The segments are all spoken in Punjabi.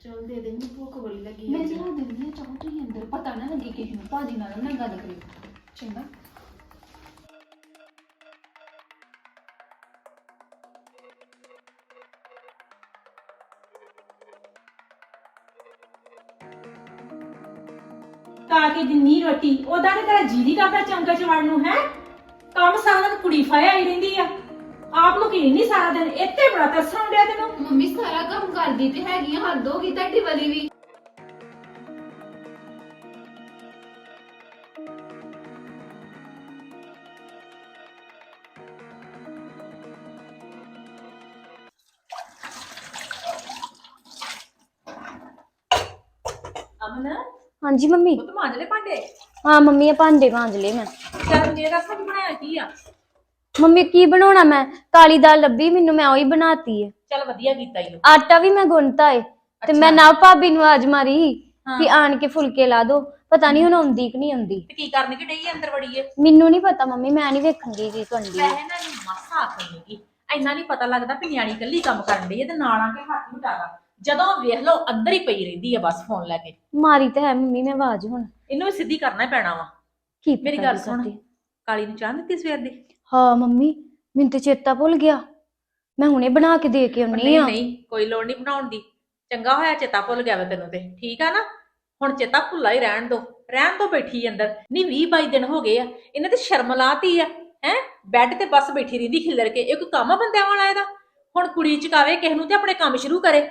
ਚਲ ਦੇ ਦੇ ਮੈਨੂੰ ਭੁੱਖ ਬੜੀ ਲੱਗੀ ਮੈਂ। ਜਰਾ ਦਿੰਦੀ ਆ ਚਾਹ ਤੁਸੀਂ ਅੰਦਰ ਪਤਾ ਨਾ ਲੱਗੇ ਕਿਸੇ ਨੂੰ ਭਾਜੀ ਨਾਲ ਨਾ ਗੱਲ ਕਰੀ ਚੰਗਾ। ਕਾ ਕੇ ਦਿੰਨੀ ਰੋਟੀ ਉਹਦਾ ਤੇ ਤੇਰਾ ਜੀ ਨਹੀਂ ਕਰਦਾ ਚੰਗਾ ਚ ਵੜਨ ਨੂੰ ਹੈ? ਕੰਮ ਸਾਰਾ ਦਿਨ ਕੁੜੀ ਫਾਇਆ ਹੀ ਰਹਿੰਦੀ ਆ। ਆਪ ਨੂੰ ਕੀ ਨਹੀਂ ਸਾਰਾ ਦਿਨ ਇੱਥੇ ਬੜਾ ਤਰਸਾਂ ਡਿਆ ਤੈਨੂੰ। ਮੰਮੀ ਸਾਰਾ ਕੰਮ ਕਰਦੀ ਤੇ ਹੈਗੀ ਆ ਹੱਦ ਹੋ ਗਈ ਤੁਹਾਡੀ ਵਾਲੀ ਵੀ। ਅਮਨ? ਹਾਂਜੀ ਮੰਮੀ। ਉਹ ਤਾਂ ਮਾਂਜ ਲੈ ਭਾਂਡੇ? ਹਾਂ ਮੰਮੀ ਇਹ ਭਾਂਡੇ ਮਾਂਜ ਲਏ ਮੈਂ। ਚੱਲ ਮੇਰਾ ਸਭ ਬਣਾਇਆ ਕੀ ਆ? ਮੰਮੀ ਕੀ ਬਣਾਉਣਾ ਮੈਂ? ਕਾਲੀ ਦਾਲ ਲੱਭੀ ਮੈਨੂੰ ਮੈਂ ਉਹੀ ਬਣਾਤੀ ਹੈ ਚੱਲ ਵਧੀਆ ਕੀਤਾ ਈ ਆਟਾ ਵੀ ਮੈਂ ਗੁੰਨਤਾ ਏ। ਤੇ ਮੈਂ ਨਾ ਭਾਬੀ ਨੂੰ ਆਜ ਮਾਰੀ ਕਿ ਆਣ ਕੇ ਫੁਲਕੇ ਲਾ ਦੋ। ਪਤਾ ਨਹੀਂ ਹੁਣ ਆਉਂਦੀ ਕਿ ਨਹੀਂ ਆਉਂਦੀ। ਤੇ ਕੀ ਕਰਨ ਕਿ ਡਈ ਅੰਦਰ ਵੜੀਏ ਮੈਨੂੰ ਨਹੀਂ ਪਤਾ ਮੰਮੀ ਮੈਂ ਨਹੀਂ ਵੇਖਣਗੀ ਕੀ ਕਰਦੀ ਵੈਸੇ ਨਾ ਨਹੀਂ ਮਾਸਾ ਆਖਣਗੀ ਇੰਨਾ ਨਹੀਂ ਪਤਾ ਲੱਗਦਾ ਕਿ ਨਿਆਣੀ ਕੱਲੀ ਕੰਮ ਕਰਨ ਡਈ ਹੈ ਤੇ ਨਾਲ ਆ ਕੇ ਹੱਥ ਮਿਟਾਦਾ ਜਦੋਂ ਵੇਖ ਲਓ ਅੰਦਰ ਹੀ ਪਈ ਰਹਿੰਦੀ ਆ ਬਸ ਫੋਨ ਲੈ ਕੇ। ਮਾਰੀ ਤਾਂ ਹੈ ਮੰਮੀ ਮੈਂ ਆਵਾਜ਼ ਹੁਣ। ਇਹਨੂੰ ਵੀ ਸਿੱਧੀ ਕਰਨਾ ਹੀ ਪੈਣਾ ਵਾ। ਕੀ ਪਤਾ ਮੇਰੀ ਗੱਲ ਸੁਣ। ਕਰਦੀ। ਕਾਲੀ ਨੂੰ ਚਾਹ ਦਿੱਤੀ ਸਵੇਰ ਦੀ? ਹਾਂ ਮੰਮੀ ਮੈਨੂੰ ਤੇ ਚੇਤਾ ਭੁੱਲ ਗਿਆ। ਮੈਂ ਹੁਣੇ ਬਣਾ ਕੇ ਦੇ ਕੇ ਆਉਣੀ ਨਹੀਂ ਆ ਨਹੀਂ ਕੋਈ ਲੋੜ ਨਹੀਂ ਬਣਾਉਣ ਦੀ। ਚੰਗਾ ਹੋਇਆ ਚੇਤਾ ਭੁੱਲ ਗਿਆ ਵਾ ਤੈਨੂੰ ਤੇ। ਠੀਕ ਆ ਨਾ? ਹੁਣ ਚੇਤਾ ਭੁੱਲਾ ਹੀ ਰਹਿਣ ਦੋ। ਰਹਿਣ ਤੋਂ ਬੈਠੀ ਅੰਦਰ। ਨਹੀਂ 20 22 ਦਿਨ ਹੋ ਗਏ ਆ। ਇਹਨੇ ਤੇ ਸ਼ਰਮ ਲਾਤੀ ਆ। ਹੈ? ਬੈੱਡ ਤੇ ਬਸ ਬੈਠੀ ਰਹਿੰਦੀ ਖਿਲਰ ਕੇ। ਇਹ ਕੋਈ ਕੰਮ ਆ ਬੰਦਿਆਂ ਵਾਲਾ ਇਹਦਾ? ਹੁਣ ਕੁੜੀ ਚਕਾਵੇ ਕਿਸੇ ਨੂੰ ਤੇ ਆਪਣੇ ਕੰਮ ਸ਼ੁਰੂ ਕਰੇ।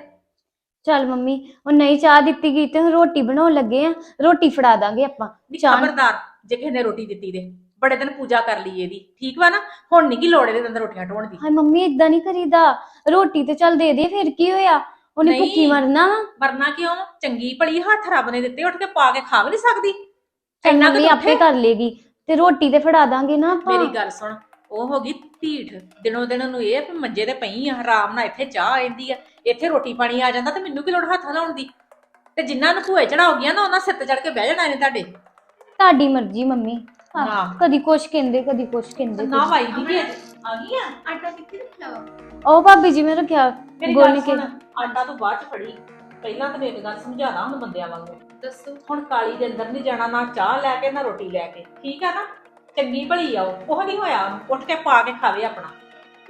ਚੱਲ ਮੰਮੀ ਉਹ ਨਹੀਂ ਚਾਹ ਦਿੱਤੀ ਗਈ ਤੇ ਹੁਣ ਰੋਟੀ ਬਣਾਉਣ ਲੱਗੇ ਆ। ਰੋਟੀ ਫੜਾ ਦਾਂਗੇ ਆਪਾਂ। ਨੀ ਚਾਹ। ਖਬਰਦਾਰ ਜੇ ਕਿਸੇ ਨੇ ਰੋਟੀ ਦਿੱਤੀ ਦੇ ਬੜੇ ਦਿਨ ਪੂਜਾ ਕਰ ਲਈ ਇਹਦੀ ਠੀਕ ਵਾ ਨਾ? ਹੁਣ ਨਹੀਂ ਕੀ ਲੋੜ ਇਹਦੇ ਅੰਦਰ ਰੋਟੀਆਂ ਢੋਣ ਦੀ। ਹਾਏ ਮੰਮੀ ਇਦਾਂ ਨਹੀਂ ਕਰੀਦਾ। ਰੋਟੀ ਤੇ ਚੱਲ ਦੇ ਦੇ ਫਿਰ ਕੀ ਹੋਇਆ? ਉਹਨੇ ਨਹੀਂ। ਭੁੱਖੀ ਮਰਨਾ ਵਾ। ਵਰਨਾ ਕਿਉਂ? ਚੰਗੀ ਭਲੀ ਹੱਥ ਰੱਬ ਨੇ ਦਿੱਤੇ ਉੱਠ ਕੇ ਪਾ ਕੇ ਖਾ ਵੀ ਨਹੀਂ ਸਕਦੀ। ਚੱਲ ਇੰਨਾ ਕੁ ਮੰਮੀ ਆਪੇ। ਕਰ ਲੇਗੀ। ਤੇ ਰੋਟੀ ਤੇ ਫੜਾ ਦਾਂਗੇ ਨਾ ਆਪਾਂ। ਮੇਰੀ ਗੱਲ ਸੁਣ ਉਹ ਹੋ ਗਈ ਢੀਠ। ਦਿਨੋਂ ਦਿਨ ਨੂੰ ਇਹ ਆ ਵੀ ਮੰਜੇ ਤੇ ਪਈ ਆ ਆਰਾਮ ਨਾਲ ਇੱਥੇ ਚਾਹ ਆਂਦੀ ਆ। ਇੱਥੇ ਰੋਟੀ ਪਾਣੀ ਆ ਜਾਂਦਾ ਤੇ ਮੈਨੂੰ ਕੀ ਲੋੜ ਹੱਥ ਲਾਉਣ ਦੀ? ਤੇ ਜਿਨ੍ਹਾਂ ਨੂੰ ਭੂਏ ਚੜਾਉਗੀਆਂ ਨਾ ਉਹਨਾਂ ਸਿਰ ਤੇ ਚੜ ਕੇ ਬਹਿ ਜਾਣਾ ਨੇ ਤੁਹਾਡੇ। ਤੁਹਾਡੀ ਮਰਜ਼ੀ ਮੰਮੀ। ਹਾਂ। ਕਦੀ ਕੁਛ ਕਹਿੰਦੇ ਕਦੀ ਕੁਛ ਕਹਿੰਦੇ ਨਾ ਵਾਈ ਦੀ ਵੀ ਆ ਗਈ ਆ? ਆਟਾ ਕਿੱਥੇ ਰੱਖਿਆ ਵਾ? ਉਹ ਭਾਬੀ ਜੀ ਮੈਂ ਰੱਖਿਆ ਮੇਰੀ ਗੁੰਨ ਕੇ। ਸੁਣ ਆਟਾ ਤੂੰ ਬਾਅਦ ਚ ਫੜੀ। ਪਹਿਲਾਂ ਤਾਂ ਇੱਕ ਗੱਲ ਸਮਝਾਣਾ ਹੁਣ ਬੰਦਿਆਂ ਵਾਂਗੂ। ਦੱਸੋ। ਹੁਣ ਕਾਲੀ ਦੇ ਅੰਦਰ ਨਹੀਂ ਜਾਣਾ ਨਾ ਚਾਹ ਲੈ ਕੇ ਨਾ ਰੋਟੀ ਲੈ ਕੇ। ਠੀਕ ਆ ਨਾ? ਚੰਗੀ ਭਲੀ ਆ ਉਹ। ਉਹ ਨਹੀਂ ਹੋਇਆ। ਉੱਠ ਕੇ ਪਾ ਕੇ ਖਾਵੇ ਆਪਣਾ।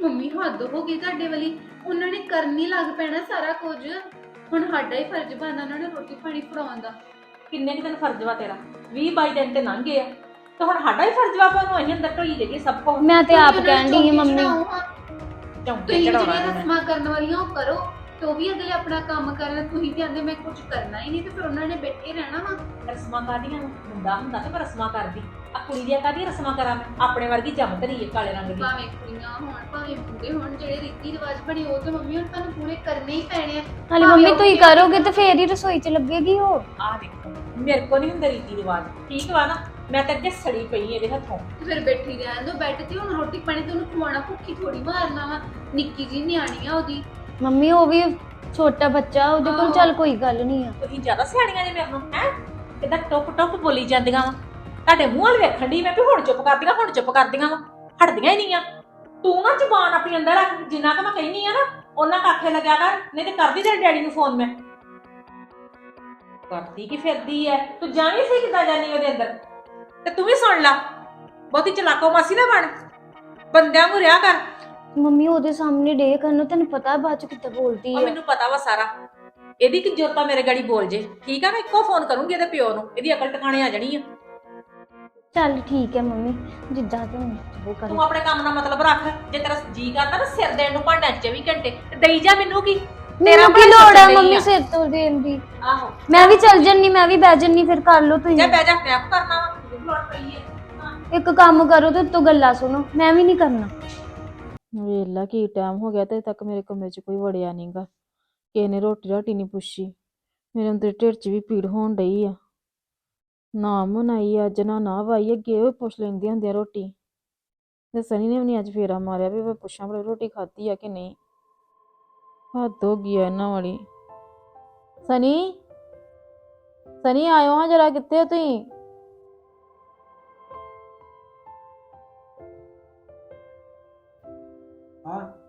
ਮੰਮੀ ਹੱਦ ਹੋ ਗਈ ਤੁਹਾਡੇ ਵਾਲੀ। ਉਹਨਾਂ ਨੇ ਕਰਨੀ ਲੱਗ ਪੈਣਾ ਸਾਰਾ ਕੁਝ। ਹੁਣ ਸਾਡਾ ਹੀ ਫਰਜ਼ ਬਣਦਾ ਉਹਨਾਂ ਨੂੰ ਰੋਟੀ ਪਾਣੀ ਫੜਾਉਣ ਦਾ। ਕਿੰਨੇ ਕੁ ਦਿਨ ਫਰਜ਼ ਵਾ ਤੇਰਾ? 20 22 ਦਿਨ ਤੇ ਲੰਘ ਗਏ ਆ। ਤੇ ਹੁਣ ਸਾਡਾ ਹੀ ਫਰਜ਼ ਵਾ ਆਪਾਂ ਨੂੰ ਅਸੀਂ ਅੰਦਰ ਢੋਈ ਦੇਈਏ ਸਭ ਕੁਝ ਮੈਂ ਤੇ ਆਪ ਕਹਿਣ ਦੀ ਨੂੰ ਮੰਮੀ। ਚੌਂਕੇ ਹਾਂ। ਤੁਸੀਂ ਚੜਾਉਣਾ ਜਿਹੜੀਆਂ ਇਹਨੇ। ਰਸਮਾਂ ਕਰਨ ਵਾਲੀਆਂ ਉਹ ਕਰੋ ਤੇ ਉਹ ਵੀ ਅਗਲੇ ਆਪਣਾ ਕੰਮ ਕਰਨ। ਤੁਸੀਂ ਵੀ ਆਂਦੇ ਮੈਂ ਕੁਝ ਕਰਨਾ ਹੀ ਨਹੀਂ ਤੇ ਫਿਰ ਉਹਨਾਂ ਨੇ ਬੈਠੇ ਰਹਿਣਾ ਵਾ। ਰਸਮਾਂ ਕਾਦੀਆਂ ਹੁੰਦਾ ਹੁੰਦਾ ਤੇ ਮੈਂ ਰਸਮਾਂ ਕਰਦੀ। ਆ ਕੁੜੀ ਦੀਆਂ ਕਾਦੀਆਂ ਰਸਮਾਂ ਕਰਾਂ ਮੈਂ? ਆਪਣੇ ਵਰਗੀ ਜੰਮ ਧਰੀ ਏ ਕਾਲੇ ਰੰਗ ਦੀ। ਭਾਵੇਂ ਕੁੜੀਆਂ ਹੋਣ ਭਾਵੇਂ ਮੁੰਡੇ ਹੋਣ ਜਿਹੜੇ ਰੀਤੀ ਰਿਵਾਜ ਬਣੇ ਉਹ ਤੇ ਮੰਮੀ ਹੁਣ ਤੁਹਾਨੂੰ ਪੂਰੇ ਕਰਨੇ ਹੀ ਪੈਣੇ ਆ। ਹਾਲੇ ਮੰਮੀ ਤੁਸੀਂ ਕਰੋਗੇ ਤੇ ਫੇਰ ਹੀ ਰਸੋਈ 'ਚ ਲੱਗੇਗੀ ਉਹ। ਆਹ ਦੇਖੋ ਮੇਰੇ ਕੋ ਨਹੀਂ ਹੁੰਦੇ ਰੀਤੀ ਰਿਵਾਜ। ਠੀਕ ਵਾ ਨਾ? ਮੈਂ ਤਾਂ ਅੱਗੇ ਸੜੀ ਪਈ ਇਹਦੇ ਹੱਥੋਂ। ਤੇ ਫਿਰ ਬੈਠੀ ਰਹਿਣ ਦੋ ਬੈੱਡ ਤੇ ਹੁਣ ਰੋਟੀ ਪਾਣੀ ਤੇ ਉਹਨੂੰ ਖਵਾਉਣਾ ਭੁੱਖੀ ਥੋੜੀ ਮਾਰਨਾ ਵਾ। ਨਿੱਕੀ ਜੀ ਨਿਆਣੀ ਆ ਉਹਦੀ। ਮੰਮੀ ਉਹ ਵੀ ਛੋਟਾ ਬੱਚਾ ਉਹਦੇ ਕੋਲ। ਚੱਲ ਕੋਈ ਗੱਲ ਨਹੀਂ ਆ। ਤੁਸੀਂ ਜ਼ਿਆਦਾ ਸਿਆਣੀਆਂ ਜੇ ਮੇਰੇ ਨੂੰ ਹੈ? ਕਿਦਾਂ ਟੁੱਪ ਟੁੱਪ ਬੋਲੀ ਜਾਂਦੀਆਂ ਵਾ। ਤੁਹਾਡੇ ਮੂੰਹ ਵੱਲ ਵੇਖਣ ਦੀ ਮੈਂ ਵੀ ਹੁਣ ਚੁੱਪ ਕਰਦੀਆਂ ਹੁਣ ਚੁੱਪ ਕਰਦੀਆਂ ਵਾ। ਹਟਦੀਆਂ ਹੀ ਨਹੀਂ ਆ। ਤੂੰ ਨਾ ਜ਼ਬਾਨ ਆਪਣੀ ਅੰਦਰ ਰੱਖ ਜਿੰਨਾ ਕਿ ਮੈਂ ਕਹਿੰਦੀ ਆ ਨਾ ਉਹਨਾਂ ਕਾਖੇ ਲੱਗਿਆ ਕਰ ਨਹੀਂ ਤੇ ਕਰਦੀ ਤੇਰੇ ਡੈਡੀ ਨੂੰ ਫੋਨ ਮੈਂ। ਕਰਦੀ ਕੀ ਫਿਰਦੀ ਐ? ਤੂੰ ਜਾਣੀ ਸੀ ਕਿੱਦਾਂ ਜਾਨੀ ਉਹਦੇ ਅੰਦਰ? ਤੇ ਤੂੰ ਵੀ ਸੁਣ ਲਾ। ਬਹੁਤੀ ਚਲਾਕੋ ਮਾਸੀ ਨਾ ਬਣ। ਬੰਦਿਆਂ ਨੂੰ ਰਿਆ ਕਰ। ਮੰਮੀ ਉਹਦੇ ਸਾਹਮਣੇ ਡੇ ਕਰਨ ਤੈਨੂੰ ਪਤਾ ਬਾਅਦ ਚ ਕਿੱਦਾਂ ਬੋਲਦੀ ਹੈ ਮੈਨੂੰ ਪਤਾ ਵਾ ਸਾਰਾ। ਇਹਦੀ ਕਿ ਜੋਤਾ ਮੇਰੇ ਗਾੜੀ ਬੋਲ ਜੇ। ਠੀਕ ਆ ਮੈਂ ਇੱਕੋ ਫੋਨ ਕਰੂੰਗੀ ਇਹਦੇ ਪਿਓ ਨੂੰ। ਇਹਦੀ ਅਕਲ ਟਿਕਾਣੇ ਆ ਜਾਣੀ ਆ। ਚੱਲ ਠੀਕ ਹੈ ਮੰਮੀ ਜਿੱਦਾਂ ਤੂੰ ਉਹ ਕਰ। ਤੂੰ ਆਪਣੇ ਕੰਮ ਦਾ ਮਤਲਬ ਰੱਖ। ਜੇ ਤੇਰਾ ਜੀ ਕਰਦਾ ਨਾ ਸਿਰ ਦੇਣ ਨੂੰ ਭਾਂਡਾ 24 ਘੰਟੇ ਤੇ ਦੇਈ ਜਾ ਮੈਨੂੰ ਕੀ? ਮੈਨੂੰ ਕੀ ਲੋੜ ਹੈ ਮੰਮੀ ਆ। ਸਿਰ ਤੋਂ ਦੇਣ ਦੀ? ਆਹੋ। ਮੈਂ ਵੀ ਚੱਲ ਜੰਨੀ ਮੈਂ ਵੀ ਬਹਿ ਜੰਨੀ ਫਿਰ ਕਰ ਲਓ ਜਾ ਤੁਸੀਂ ਬਹਿ ਜਾ ਮੈਂ ਆਪ ਕਰਨਾ ਵਾ? ਲੋੜ ਪਈ ਏ। ਹਾਂ। ਇੱਕ ਕੰਮ ਕਰੋ ਤੇ ਉੱਤੋਂ ਗੱਲਾਂ ਸੁਣੋ ਮੈਂ ਵੀ ਨਹੀਂ ਕਰਨਾ। ਵੇਲਾ ਕੀ ਟਾਈਮ ਹੋ ਗਿਆ ਤੇ ਤੱਕ ਮੇਰੇ ਕਮਰੇ 'ਚ ਕੋਈ ਵੜਿਆ ਨਹੀਂਗਾ ਕਿਸੇ ਨੇ ਰੋਟੀ ਰਾਟੀ ਨਹੀਂ ਪੁੱਛੀ। ਮੇਰੇ ਅੰਦਰ ਢਿੱਡ 'ਚ ਵੀ ਪੀੜ ਹੋਣ ਡਈ ਆ। ਨਾ ਮਨਾਈ ਅੱਜ ਨਾ ਨਾ ਵਾਈ ਅੱਗੇ ਉਹ ਪੁੱਛ ਲੈਂਦੀ ਹੁੰਦੀ ਆ ਰੋਟੀ। ਤੇ ਸਨੀ ਨੇ ਵੀ ਅੱਜ ਫੇਰਾ ਮਾਰਿਆ ਵੀ ਮੈਂ ਪੁੱਛਾਂ ਭਲਾ ਰੋਟੀ ਖਾਧੀ ਆ ਕਿ ਨਹੀਂ। ਹੱਦ ਹੋ ਗਈ ਆ ਇਹਨਾਂ ਵਾਲੀ। ਸਨੀ? ਸਨੀ ਆਇਓ ਹਾਂ ਜਰਾ ਕਿੱਥੇ ਹੋ ਤੁਸੀਂ?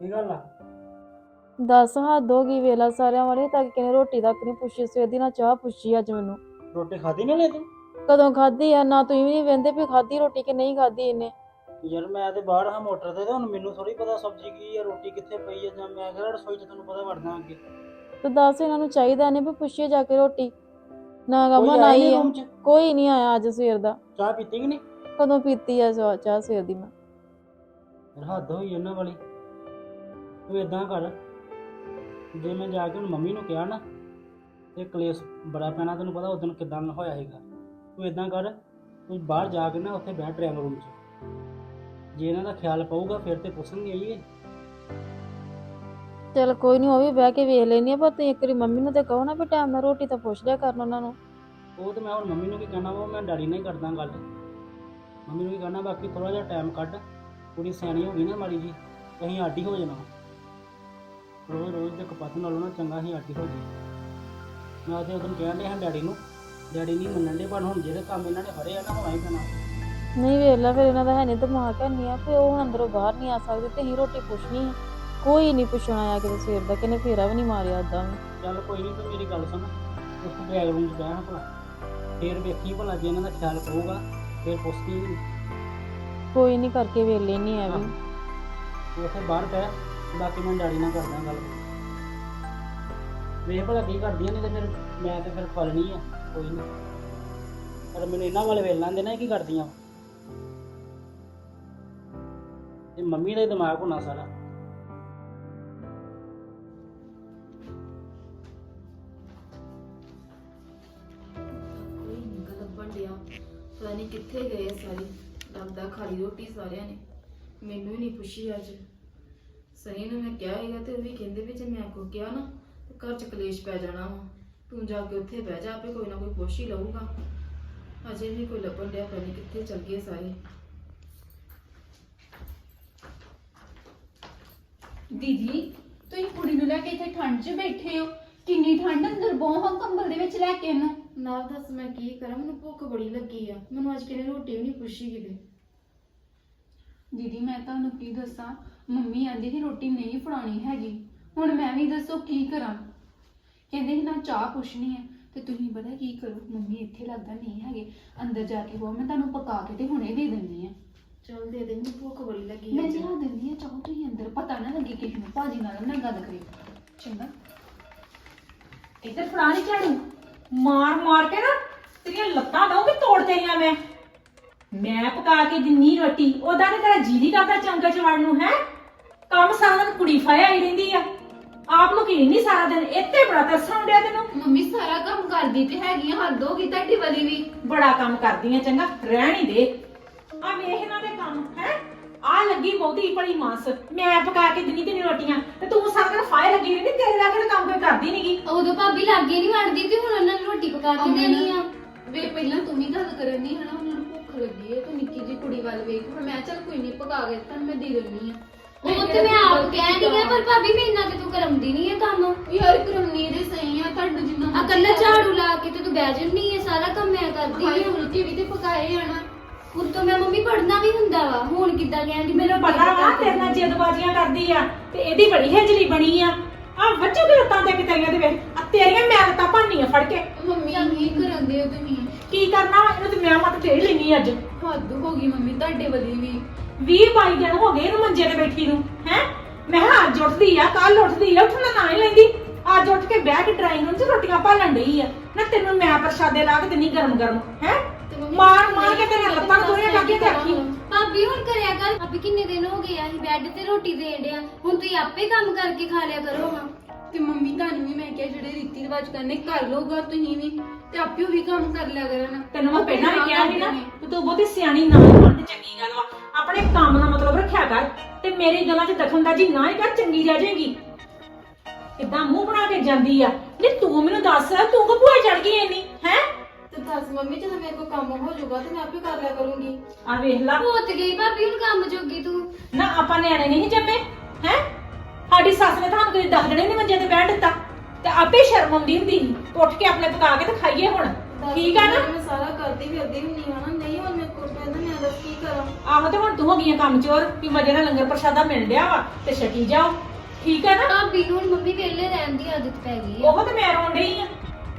ਕੀ ਗੱਲ ਆ? ਦੱਸ ਹੱਦ ਹੋ ਗਈ ਵੇਲਾ ਸਾਰਿਆਂ ਵਾਲੇ ਤੱਕ ਕਿਨੇ ਰੋਟੀ ਤੱਕ ਨਹੀਂ ਪੁੱਛੀ ਸਵੇਰ ਦੀ ਨਾ ਚਾਹ ਪੁੱਛੀ ਅੱਜ ਮੈਨੂੰ। ਰੋਟੀ ਖਾਦੀ ਨਾ ਲੈ ਤੂੰ? ਕਦੋਂ ਖਾਧੀ ਆ ਨਾ ਤੁਸੀਂ ਵੀ ਨਹੀਂ ਵੰਦੇ ਵੀ ਖਾਧੀ ਰੋਟੀ ਕਿ ਨਹੀਂ ਖਾਧੀ ਇਹਨੇ। ਯਾਰ ਮੈਂ ਤੇ ਬਾਹਰ ਹਾਂ ਮੋਟਰ ਤੇ ਤੇ ਹੁਣ ਮੈਨੂੰ ਥੋੜੀ ਪਤਾ ਸਬਜ਼ੀ ਕੀ ਆ ਰੋਟੀ ਕਿੱਥੇ ਪਈ ਆ ਜਾਂ ਮੈਂ ਕਿਹੜਾ ਰਸੋਈ ਚ ਤੈਨੂੰ ਪਤਾ ਵੜਦਾ ਅੱਗੇ। ਤੇ ਦੱਸ ਇਹਨਾਂ ਨੂੰ ਚਾਹੀਦਾ ਨੇ ਵੀ ਪੁੱਛੀਏ ਜਾ ਕੇ ਰੋਟੀ। ਨਾ ਆਈ ਨੀ ਆ। ਚ? ਕੋਈ ਨਹੀਂ ਆਇਆ ਅੱਜ ਸਵੇਰ ਦਾ। ਚਾਹ ਪੀਤੀ ਕਿ ਨਹੀਂ? ਕਦੋਂ ਪੀਤੀ ਆ ਚਾਹ- ਚਾਹ ਸਵੇਰ ਦੀ ਮੈਂ। ਯਾਰ ਹੱਦ ਹੋਈ ਇਹਨਾਂ ਵਾਲੀ। ਤੂੰ ਇਦਾਂ ਕਰ। ਜੇ ਮੈਂ ਜਾ ਕੇ ਹੁਣ ਮੰਮੀ ਨੂੰ ਕਿਹਾ ਨਾ ਤੇ ਕਲੇਸ਼ ਬੜਾ ਪੈਣਾ ਤੈਨੂੰ ਪਤਾ ਉਦੋਂ ਕਿਦਾਂ ਹੋਇਆ ਹੈਗਾ ਤੂੰ ਇਦਾਂ ਕਰ ਤੂੰ ਬਾਹਰ ਜਾ ਕੇ ਨਾ ਉੱਥੇ ਬੈਠ ਡਰਾਈਵਰ ਰੂਮ 'ਚ। ਜੇ ਇਹਨਾਂ ਦਾ ਖਿਆਲ ਪਊਗਾ ਫਿਰ ਤੇ ਪੁੱਛਣਗੇ ਹੀ ਇਹ ਚਲ ਕੋਈ ਨਹੀਂ ਉਹ ਵੀ ਬਹਿ ਕੇ ਵੇਖ ਲੈਣੀ ਆ ਪਰ ਤੁਸੀਂ ਇੱਕ ਵਾਰੀ ਮੰਮੀ ਨੂੰ ਤੇ ਕਹੋ ਨਾ ਵੀ ਟਾਈਮ ਨਾਲ ਰੋਟੀ ਤਾਂ ਪੁੱਛ ਲਿਆ ਕਰਨ ਉਹਨਾਂ ਨੂੰ। ਉਹ ਤੇ ਮੈਂ ਹੁਣ ਮੰਮੀ ਨੂੰ ਕੀ ਕਹਿਣਾ ਵਾ ਮੈਂ ਡੈਡੀ ਨਾਲ ਹੀ ਕਰਦਾ ਗੱਲ। ਮੰਮੀ ਨੂੰ ਕੀ ਕਹਿਣਾ ਬਾਕੀ ਥੋੜਾ ਜਿਹਾ ਟਾਈਮ ਕੱਢ। ਕੁੜੀ ਸਿਆਣੀ ਹੋ ਗਈ ਨਾ ਮਾੜੀ ਜੀ ਤੇ ਅਸੀਂ ਆਡੀ ਹੋ ਜਾਣਾ। ਰੋਜ਼ ਰੋਜ਼ ਦੇ ਕਪੱਤ ਨਾਲੋਂ ਨਾ ਚੰਗਾ ਅਸੀਂ ਆਡੀ ਹੋ ਜਾਈਏ ਮੈਂ ਤੇ ਉਦੋਂ ਕਹਿਣ ਡਿਆ ਹਾਂ ਡੈਡੀ ਨੂੰ ਡੈਡੀ ਨਹੀਂ ਮੰਨਣ ਦੇ ਪਰ ਹੁਣ ਜਿਹੜੇ ਕੰਮ ਇਹਨਾਂ ਨੇ ਫੜੇ ਆ ਨਾ ਹੋਣਾ ਹੀ ਪੈਣਾ। ਨਹੀਂ ਵੇਖ ਲੈ ਫਿਰ ਇਹਨਾਂ ਦਾ ਹੈ ਨਹੀਂ ਦਿਮਾਗ ਹੈ ਨਹੀਂ ਆ ਕਿ ਉਹ ਹੁਣ ਅੰਦਰੋਂ ਬਾਹਰ ਨਹੀਂ ਆ ਸਕਦੇ ਤੇ ਹੀ ਰੋਟੀ ਪੁੱਛਣੀ ਆ। ਕੋਈ ਨਹੀਂ ਪੁੱਛਣਾ ਆਇਆ ਕਿਤੇ ਸਵੇਰ ਦਾ ਕਿਨੇ ਫੇਰਾ ਵੀ ਨਹੀਂ ਮਾਰਿਆ ਉਦਾਂ ਵੀ। ਚੱਲ ਕੋਈ ਨਹੀਂ ਤੂੰ ਮੇਰੀ ਗੱਲ ਸੁਣ। ਉਸ ਬੈਗ ਰੂਮ 'ਚ ਬਹਿਣਾ ਭਲਾ। ਫੇਰ ਵੇਖੀ ਭਲਾ ਜੇ ਇਹਨਾਂ ਦਾ ਖਿਆਲ ਪਊਗਾ ਫੇਰ ਪੁੱਛਦੀ ਕੋਈ ਨਹੀਂ ਕਰਕੇ ਵੇਖ ਲੈਣੀ ਆ ਵੀ। ਤੂੰ ਉੱਥੇ ਬਾਹਰ ਬਹਿ। ਬਾਕੀ ਮੈਂ ਡੈਡੀ ਨਾਲ ਕਰਦਾ ਗੱਲ। ਵੇਖ ਭਲਾ ਕੀ ਕਰਦੀਆਂ ਨੇ ਤੇ ਫਿਰ ਮੈਂ ਤੇ ਫਿਰ ਫਲਣੀ ਆ, ਕੋਈ ਨਹੀਂ ਪਰ ਮੈਨੂੰ ਇਹਨਾਂ ਵਾਲੇ ਵੇਲ ਲੈਂਦੇ ਨਾ ਇਹ ਕੀ ਕਰਦੀਆਂ। ਇਹ ਮੰਮੀ ਦਾ ਹੀ ਦਿਮਾਗ ਹੋਣਾ ਸਾਰਾ। ਕੋਈ ਨਿਕਲ ਡਿਆ। ਪਤਾ ਨਹੀਂ ਕਿੱਥੇ ਗਏ ਸਾਰੇ। ਲੱਗਦਾ ਖਾਲੀ ਰੋਟੀ ਸਾਰਿਆਂ ਨੇ। ਮੈਨੂੰ ਹੀ ਨਹੀਂ ਪੁੱਛੀ ਅੱਜ। ਸਹੀ ਨੂੰ ਮੈਂ ਕਿਹਾ ਹੈਗਾ ਤੇ ਉਹ ਵੀ ਕਹਿੰਦੇ ਵੀ ਜੇ ਮੈਂ ਕੋ ਕਿਹਾ ਨਾ ਤੇ ਘਰ ਚ ਕਲੇਸ਼ ਪੈ ਜਾਣਾ ਵਾ। ਤੂੰ ਜਾ ਕੇ ਉੱਥੇ ਬਹਿ ਜਾ ਆਪੇ ਕੋਈ ਨਾ ਕੋਈ ਪੁੱਛ ਹੀ ਲਊਗਾ। ਅਜੇ ਵੀ ਕੋਈ ਲੱਭਣ ਡਿਆ ਪਤਾ ਨਹੀਂ ਕਿੱਥੇ ਚਲ ਗਏ ਸਾਰੇ। ਦੀਦੀ ਤੁਸੀਂ ਕੁੜੀ ਨੂੰ ਲੈ ਕੇ ਇੱਥੇ ਠੰਡ 'ਚ ਬੈਠੇ ਹੋ। ਕਿੰਨੀ ਠੰਡ ਅੰਦਰ ਬਹੁਤ ਕੰਬਲ ਦੇ ਵਿੱਚ ਲੈ ਕੇ ਇਹਨੂੰ ਨਾਲ ਦੱਸ ਮੈਂ ਕੀ ਕਰਾਂ ਮੈਨੂੰ ਭੁੱਖ ਬੜੀ ਲੱਗੀ ਆ। ਮੈਨੂੰ ਅੱਜ ਕਿਹਨੇ ਰੋਟੀ ਵੀ ਨਹੀਂ ਪੁੱਛੀ ਕਿਤੇ। ਦੀਦੀ ਮੈਂ ਤੁਹਾਨੂੰ ਕੀ ਦੱਸਾਂ? ਮੰਮੀ ਆਂਦੀ ਸੀ ਰੋਟੀ ਨਹੀਂ ਫੜਾਉਣੀ ਹੈਗੀ ਹੁਣ ਮੈਂ ਵੀ ਦੱਸੋ ਕੀ ਕਰਾਂ? ਕਹਿੰਦੇ ਸੀ ਨਾ ਚਾਹ ਪੁੱਛਣੀ ਹੈ ਤੇ ਤੁਸੀਂ ਪਤਾ ਕੀ ਕਰੋ ਮੰਮੀ ਇੱਥੇ ਲੱਗਦਾ ਨਹੀਂ ਹੈਗੇ ਅੰਦਰ ਜਾ ਕੇ ਉਹ ਮੈਂ ਤੁਹਾਨੂੰ ਪਕਾ ਕੇ ਤੇ ਹੁਣੇ ਦੇ ਦਿੰਦੀ ਆ। ਚੱਲ ਦੇ ਦੇ ਮੈਨੂੰ ਭੁੱਖ ਬੜੀ ਲੱਗੀ ਮੈਂ ਲਿਆ ਦਿੰਦੀ ਆ ਚਾਹੋ ਤੁਸੀਂ ਅੰਦਰ ਪਤਾ ਨਾ ਲੱਗੇ ਕਿਸੇ ਨੂੰ ਭਾਜੀ ਨਾਲ ਨਾ ਗੱਲ ਕਰਿਓ। ਚੰਗਾ। ਇੱਧਰ ਫੜਾ ਨਹੀਂ ਝਾੜੂ। ਮਾਰ ਮਾਰ ਕੇ ਨਾ ਤੇਰੀਆਂ ਲੱਤਾਂ ਦਊਂਗੀ ਤੋੜ ਤੇਰੀਆਂ ਮੈਂ। ਮੈਂ ਪਕਾ ਕੇ ਦਿੰਨੀ ਰੋਟੀ ਉਹਦਾ ਤੇ ਤੇਰਾ ਜੀ ਨਹੀਂ ਕਰਦਾ ਚੌਂਕੇ ਚ ਵੜਨ ਨੂੰ ਹੈ? ਕੰਮ ਸਾਰਾ ਦਿਨ ਕੁੜੀ ਫਾਇਆ ਹੀ ਰਹਿੰਦੀ ਆ। ਆਪ ਨੂੰ ਕੀ ਨਹੀਂ ਸਾਰਾ ਦਿਨ ਇੱਥੇ ਬੜਾ ਤਰਸਣ ਡਿਆ ਤੈਨੂੰ। ਮੰਮੀ ਸਾਰਾ ਕੰਮ ਕਰਦੀ ਤੇ ਹੈਗੀ ਆ ਹੱਦ ਹੋ ਗਈ ਤੁਹਾਡੀ ਵਾਲੀ ਵੀ। ਬੜਾ ਕੰਮ ਕਰਦੀ ਆ ਚੰਗਾ ਰਹਿਣ ਹੀ ਦੇ। ਆ ਵੇਖ ਇਹਨਾਂ ਦੇ ਕੰਮ ਹੈ? ਆ ਲੱਗੀ ਬਹੁਤੀ ਬੜੀ ਮਾਸ। ਮੈਂ ਪਕਾ ਕੇ ਦਿੰਨੀ ਤੈਨੂੰ ਰੋਟੀਆਂ ਤੇ ਤੂੰ ਸਾਰਾ ਦਿਨ ਫਾਇ ਲੱਗੀ ਰਹਿੰਦੀ ਤੇਰੇ ਲਾਗੇ ਤਾਂ ਕੰਮ ਕੋਈ ਕਰਦੀ ਨਹੀਂਗੀ ਉਦੋਂ ਭਾਬੀ ਲਾਗੇ ਨਹੀਂ ਵੜਦੀ ਤੇ ਹੁਣ ਉਹਨਾਂ ਨੂੰ ਰੋਟੀ ਪਕਾ ਕੇ ਦੇਣੀ ਆ। ਵੇ ਪਹਿਲਾਂ ਤੂੰ ਵੀ ਗੱਲ ਕਰਨੀ ਹਨਾ ਉਹਨਾਂ ਨੂੰ ਭੁੱਖ ਲੱਗੀ ਹੈ ਤੂੰ ਨਿੱਕੀ ਜੀ ਕੁੜੀ ਵੱਲ ਵੇਖ। ਫਿਰ ਮੈਂ ਚੱਲ ਕੋਈ ਨਹੀਂ ਪਕਾ ਕੇ ਤਾਂ ਮੈਂ ਦੇ ਦਿੰਨੀ ਆ। ਉਹ ਤੇ ਮੈਂ ਆਪ ਕਹਿ ਨਹੀਂ ਆ ਪਰ ਭਾਬੀ ਵੀ ਇੰਨਾ ਤੇ ਤੂੰ ਕਰਮਦੀ ਨਹੀਂ ਹੈ ਕੰਮ ਯਾਰ ਕਰਮਨੀ ਦੇ ਸਹੀ ਆ ਤੁਹਾਨੂੰ ਜਿੰਨਾ ਆ ਕੱਲਾ ਝਾੜੂ ਲਾ ਕੇ ਤੇ ਤੂੰ ਬਹਿ ਜੰਨੀ ਹੈ ਸਾਰਾ ਕੰਮ ਮੈਂ ਕਰਦੀ ਹਾਂ। ਵੀ ਤੇ ਪਕਾਏ ਆ ਨਾ। ਉੱਤੋਂ ਮੈਂ ਮੰਮੀ ਪੜਨਾ ਵੀ ਹੁੰਦਾ ਵਾ ਹੁਣ ਕਿੱਦਾਂ ਕਹਿੰਦੀ ਮੈਨੂੰ ਪਤਾ ਵਾ ਤੇਰੇ ਨਾਲ ਜਿੱਦਬਾਜ਼ੀਆਂ ਕਰਦੀ ਆ ਤੇ ਇਹਦੀ ਬੜੀ ਹੇਜਲੀ ਬਣੀ ਆ। ਆ ਬੱਚੋ ਦੇ ਲੱਤਾਂ ਤੇ ਵੇਖ ਆ ਤੇਰੀਆਂ ਲੱਤਾਂ ਭੰਨੀਆਂ ਫੜ ਕੇ। ਮੰਮੀ ਕੀ ਕਰਨ ਦੇ ਹੋ ਤੁਸੀਂ? ਕੀ ਕਰਨਾ ਵਾ? ਇਹਨੂੰ ਤੇ ਮੈਂ ਮੱਤ ਢੇੜ ਲੈਣੀ ਅੱਜ। ਹੱਦ ਹੋ ਗਈ ਮੰਮੀ ਤੁਹਾਡੇ ਵਾਲੀ ਵੀ। 20 22 ਦਿਨ ਹੋ ਗਏ ਇਹਨੂੰ ਮੰਜੇ ਤੇ ਬੈਠੀ ਨੂੰ ਹੈ? ਮੈਂ ਕਿਹਾ ਅੱਜ ਉੱਠਦੀ ਆ ਕੱਲ ਉੱਠਦੀ ਆ ਉੱਠਣ ਨਾਂ ਹੀ ਲੈਂਦੀ। ਅੱਜ ਉੱਠ ਕੇ ਬਹਿ ਕੇ ਡਰਾਈਂਗ ਰੂਮ 'ਚ ਰੋਟੀਆਂ ਭਾਲਣ ਡਈ ਆ। ਨਾ ਤੈਨੂੰ ਮੈਂ ਪ੍ਰਸ਼ਾਦੇ ਲਾ ਕੇ ਦਿੰਨੀ ਗਰਮ ਗਰਮ ਹੈ ਮਾਰ ਮਾਰ ਕੇ ਤੇਰੀਆਂ ਲੱਤਾਂ ਨੂੰ ਦੋਹਰੀਆਂ ਕਰਕੇ ਤੇ ਆਖੀ ਭਾਬੀ ਹੁਣ ਕਰਿਆ ਕਰ। ਭਾਬੀ ਕਿੰਨੇ ਦਿਨ ਹੋ ਗਏ ਆ ਅਸੀਂ ਬੈੱਡ ਤੇ ਰੋਟੀ ਦੇਣ ਡਿਆ। ਹੁਣ ਤੁਸੀਂ ਆਪੇ ਕੰਮ ਕਰਕੇ ਖਾ ਲਿਆ ਕਰੋ ਹਾਂ ਤੇ ਮੰਮੀ ਤੁਹਾਨੂੰ ਵੀ ਮੈਂ ਕਿਹਾ ਜਿਹੜੇ ਰੀਤੀ ਰਿਵਾਜ ਕਰਨੇ ਕਰ ਲਓਗਾ ਤੁਸੀਂ ਵੀ ਤੇ ਆਪਿਓ ਵੀ ਕੰਮ ਕਰ ਲਿਆ ਕਰਨ। ਤੈਨੂੰ ਮੈਂ ਪਹਿਲਾਂ ਵੀ ਕਿਹਾ ਸੀ ਨਾ ਤੂੰ ਬਹੁਤੀ ਸਿਆਣੀ ਨਾ ਬਣ ਤੇ ਚੰਗੀ ਗੱਲ ਵਾ। ਆਪਣੇ ਕੰਮ ਦਾ ਮਤਲਬ ਰੱਖਿਆ ਕਰ ਤੇ ਮੇਰੀ ਗੱਲਾਂ 'ਚ ਦਖਲਅੰਦਾਜ਼ੀ ਨਾ ਹੀ ਕਰ ਚੰਗੀ ਰਹਿ ਜਾਏਗੀ। ਕਿੱਦਾਂ ਮੂੰਹ ਬਣਾ ਕੇ ਜਾਂਦੀ ਆ? ਨਹੀਂ ਤੂੰ ਮੈਨੂੰ ਦੱਸ ਤੂੰ ਕੋ ਭੂਆ ਚੜ ਗਈ ਇੰਨੀ ਹੈ? ਤੇ ਦੱਸ ਮੰਮੀ ਜਦੋਂ ਮੇਰੇ ਕੋਲ ਕੰਮ ਹੋ ਜਾਊਗਾ ਤੇ ਮੈਂ ਆਪੇ ਕਰ ਲਿਆ ਕਰੂੰਗੀ। ਆ ਵੇਖ ਲਾ। ਹੋਤ ਗਈ ਭਾਬੀ ਹੁਣ ਕੰਮ ਜੋਗੀ ਤੂੰ। ਨਾ ਆਪਾਂ ਨਿਆਣੇ ਨਹੀਂ ਜੰਮੇ ਹੈ? ਸਾਡੀ ਸੱਸ ਨੇ ਤੁਹਾਨੂੰ ਕਦੇ ਦਸ ਜਣੇ ਨਹੀਂ ਮੰਜੇ ਤੇ ਬੈਠ ਦਿੱਤਾ। ਤੇ ਆਪੇ ਸ਼ਰਮ ਆਉਂਦੀ ਹੁੰਦੀ ਸੀ। ਉੱਠ ਕੇ ਆਪਣੇ ਪਕਾ ਕੇ ਤੇ ਖਾਈਏ ਹੁਣ। ਠੀਕ ਆ ਨਾ? ਮੈਂ ਸਾਰਾ ਕਰਦੀ ਫਿਰਦੀ ਹੁੰਦੀ ਹਾਂ ਨਾ। ਨਹੀਂ ਹੁਣ ਮੇਰੇ ਕੋਲ ਪੈਂਦਾ ਮੈਂ ਦੱਸ ਕੀ ਕਰਾਂ? ਆਹੋ ਤੇ ਹੁਣ ਤੂੰ ਹੋ ਗਈਆਂ ਕੰਮ ਚੋਰ ਵੀ ਮਜੇ ਨਾਲ ਲੰਗਰ ਪ੍ਰਸ਼ਾਦਾ ਮਿਲ ਡਿਆ ਵਾ ਤੇ ਛਕੀ ਜਾਓ। ਠੀਕ ਹੈ ਨਾ? ਭਾਬੀ ਨੂੰ ਹੁਣ ਮੰਮੀ ਵੇਲੇ ਰਹਿਣ ਦੀ ਆਦਤ ਪੈ ਗਈ ਆ। ਉਹ ਤੇ ਮੈਂ ਰੋਣ ਡਈ ਆ।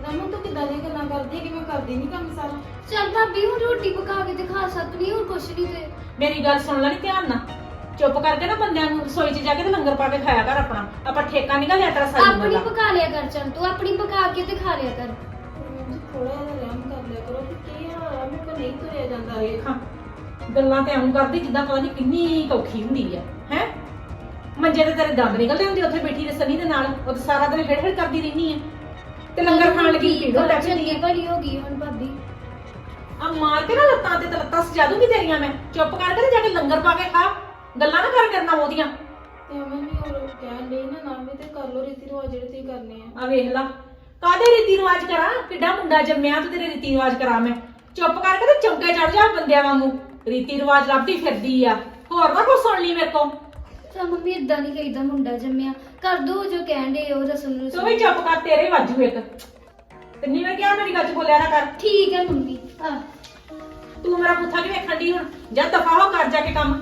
ਰਮਨ ਤੂੰ ਕਿੱਦਾਂ ਦੀਆਂ ਗੱਲਾਂ ਕਰਦੀ ਹੈ ਕਿ ਮੈਂ ਕਰਦੀ ਨਹੀਂ ਕੰਮ ਸਾਰਾ? ਚੱਲ ਭਾਬੀ ਹੁਣ ਰੋਟੀ ਪਕਾ ਕੇ ਤੇ ਖਾ ਸਕਦੀ ਹੋਰ ਕੁਛ ਨਹੀਂ ਤੇ। ਮੇਰੀ ਗੱਲ ਸੁਣ ਲੈ ਨੀ ਧਿਆਨ ਨਾਲ। ਚੁੱਪ ਕਰਕੇ ਨਾ ਬੰਦਿਆਂ ਨੂੰ ਰਸੋਈ 'ਚ ਜਾ ਕੇ ਤੇ ਲੰਗਰ ਪਾ ਕੇ ਖਾਇਆ ਕਰ ਆਪਣਾ। ਆਪਾਂ ਠੇਕਾ ਨਿਕਲ ਲਿਆ ਤੇਰਾ ਸਾਰੀ ਉਮਰ ਆਪਣੀ ਦਾ। ਪਕਾ ਲਿਆ ਕਰ ਚੱਲ ਤੂੰ ਆਪਣੀ ਪਕਾ ਕੇ ਤੇ ਖਾ ਲਿਆ ਕਰ। ਥੋੜਾ ਜਿਹਾ ਰਹਿਮ ਕਰ ਲਿਆ ਕਰੋ ਕਿ ਕੀ ਹਾਲ ਆ ਮੇਰੇ ਕੋਲ ਨਹੀਂ ਤੁਰਿਆ ਜਾਂਦਾ ਇਹ ਵੇਖਾਂ ਗੱਲਾਂ ਤੇ ਐਂ ਕਰਦੀ ਜਿੱਦਾਂ ਪਤਾ ਨਹੀਂ ਕਿੰਨੀ ਔਖੀ ਹੁੰਦੀ ਆ ਹੈ? ਮੰਜੇ ਤੇ ਤੇਰੇ ਦੰਦ ਨਿਕਲਦੇ ਹੁੰਦੇ ਉੱਥੇ ਬੈਠੀ ਤੇ ਸਨੀ ਦੇ ਨਾਲ ਉਹ ਤੇ ਸਾਰਾ ਦਿਨ ਖੇਡ ਖੇਡ ਕਰਦੀ ਰਹਿੰਦੀ ਆ। ਤੇ ਲੰਗਰ ਖਾਣ ਲੱਗੀ ਪੀੜੋ ਲੱਗ ਚੰਗੀ ਜਾਂਦੀ ਭਲੀ ਹੋ ਗਈ ਹੁਣ ਭਾਬੀ। ਆ ਮਾਰ ਕੇ ਨਾ ਲੱਤਾਂ ਤੇ ਤੇ ਲੱਤਾਂ ਸਜਾ ਦੂੰਗੀ ਤੇਰੀਆਂ ਮੈਂ। ਚੁੱਪ ਕਰਕੇ ਤੇ ਜਾ ਕੇ ਲੰਗਰ ਪਾ ਕੇ ਖਾ। ਗੱਲਾਂ ਨਾ ਕਰ ਕਰਨਾ ਉਹਦੀਆਂ। ਤੇ ਅਮਨ ਵੀ ਹੋਰ ਕਹਿਣ ਲਈ ਨਾ ਨਾ ਵੀ ਤੇ ਕਰ ਲੋ ਰੀਤੀ ਰਿਵਾਜ ਜਿਹੜੇ ਤੁਸੀਂ ਕਰਨੇ ਆ। ਆ ਵੇਖ ਲਾ ਕਾਦੇ ਰੀਤੀ ਰਿਵਾਜ ਕਰਾਂ? ਕਿੱਡਾ ਮੁੰਡਾ ਜੰਮਿਆ ਤੇ ਤੇਰੇ ਰੀਤੀ ਰਿਵਾਜ ਕਰਾਂ ਮੈਂ। ਚੁੱਪ ਕਰਕੇ ਤੇ ਚੌਂਕੇ ਚੜ ਜਾ ਬੰਦਿਆਂ ਵਾਂਗੂ। ਰੀਤੀ ਰਿਵਾਜ ਲੱਭਦੀ ਫਿਰਦੀ ਆ। ਹੋਰ ਨਾ ਕੁਛ ਸੁਣ ਲਈ ਮੇਰੇ ਕੋਲ ਚੱਲ ਮੰਮੀ ਇਦਾਂ ਨਹੀਂ ਕਹੀਦਾ ਮੁੰਡਾ ਜੰਮਿਆ। ਕਰ ਦੋ ਜੋ ਕਹਿੰਦੇ ਉਹ ਰਸਮ ਤੂੰ ਰਸਮ ਵੀ ਚੁੱਪ ਕਰ ਤੇਰੇ ਵਾਜੂ ਇੱਕ। ਤੇ ਨਹੀਂ ਮੈਂ ਕਿਹਾ ਮੇਰੀ ਗੱਲ ਚ ਬੋਲਿਆ ਨਾ ਕਰ। ਠੀਕ ਹੈ ਮੰਮੀ ਆ। ਤੂੰ ਮੇਰਾ ਪੁੱਠਾ ਕਿਵੇਂ ਖੰਡੀ ਹੁਣ। ਜਾਂ ਦਫਾ ਹੋ ਕਰ ਜਾ ਕੇ ਕੰਮ।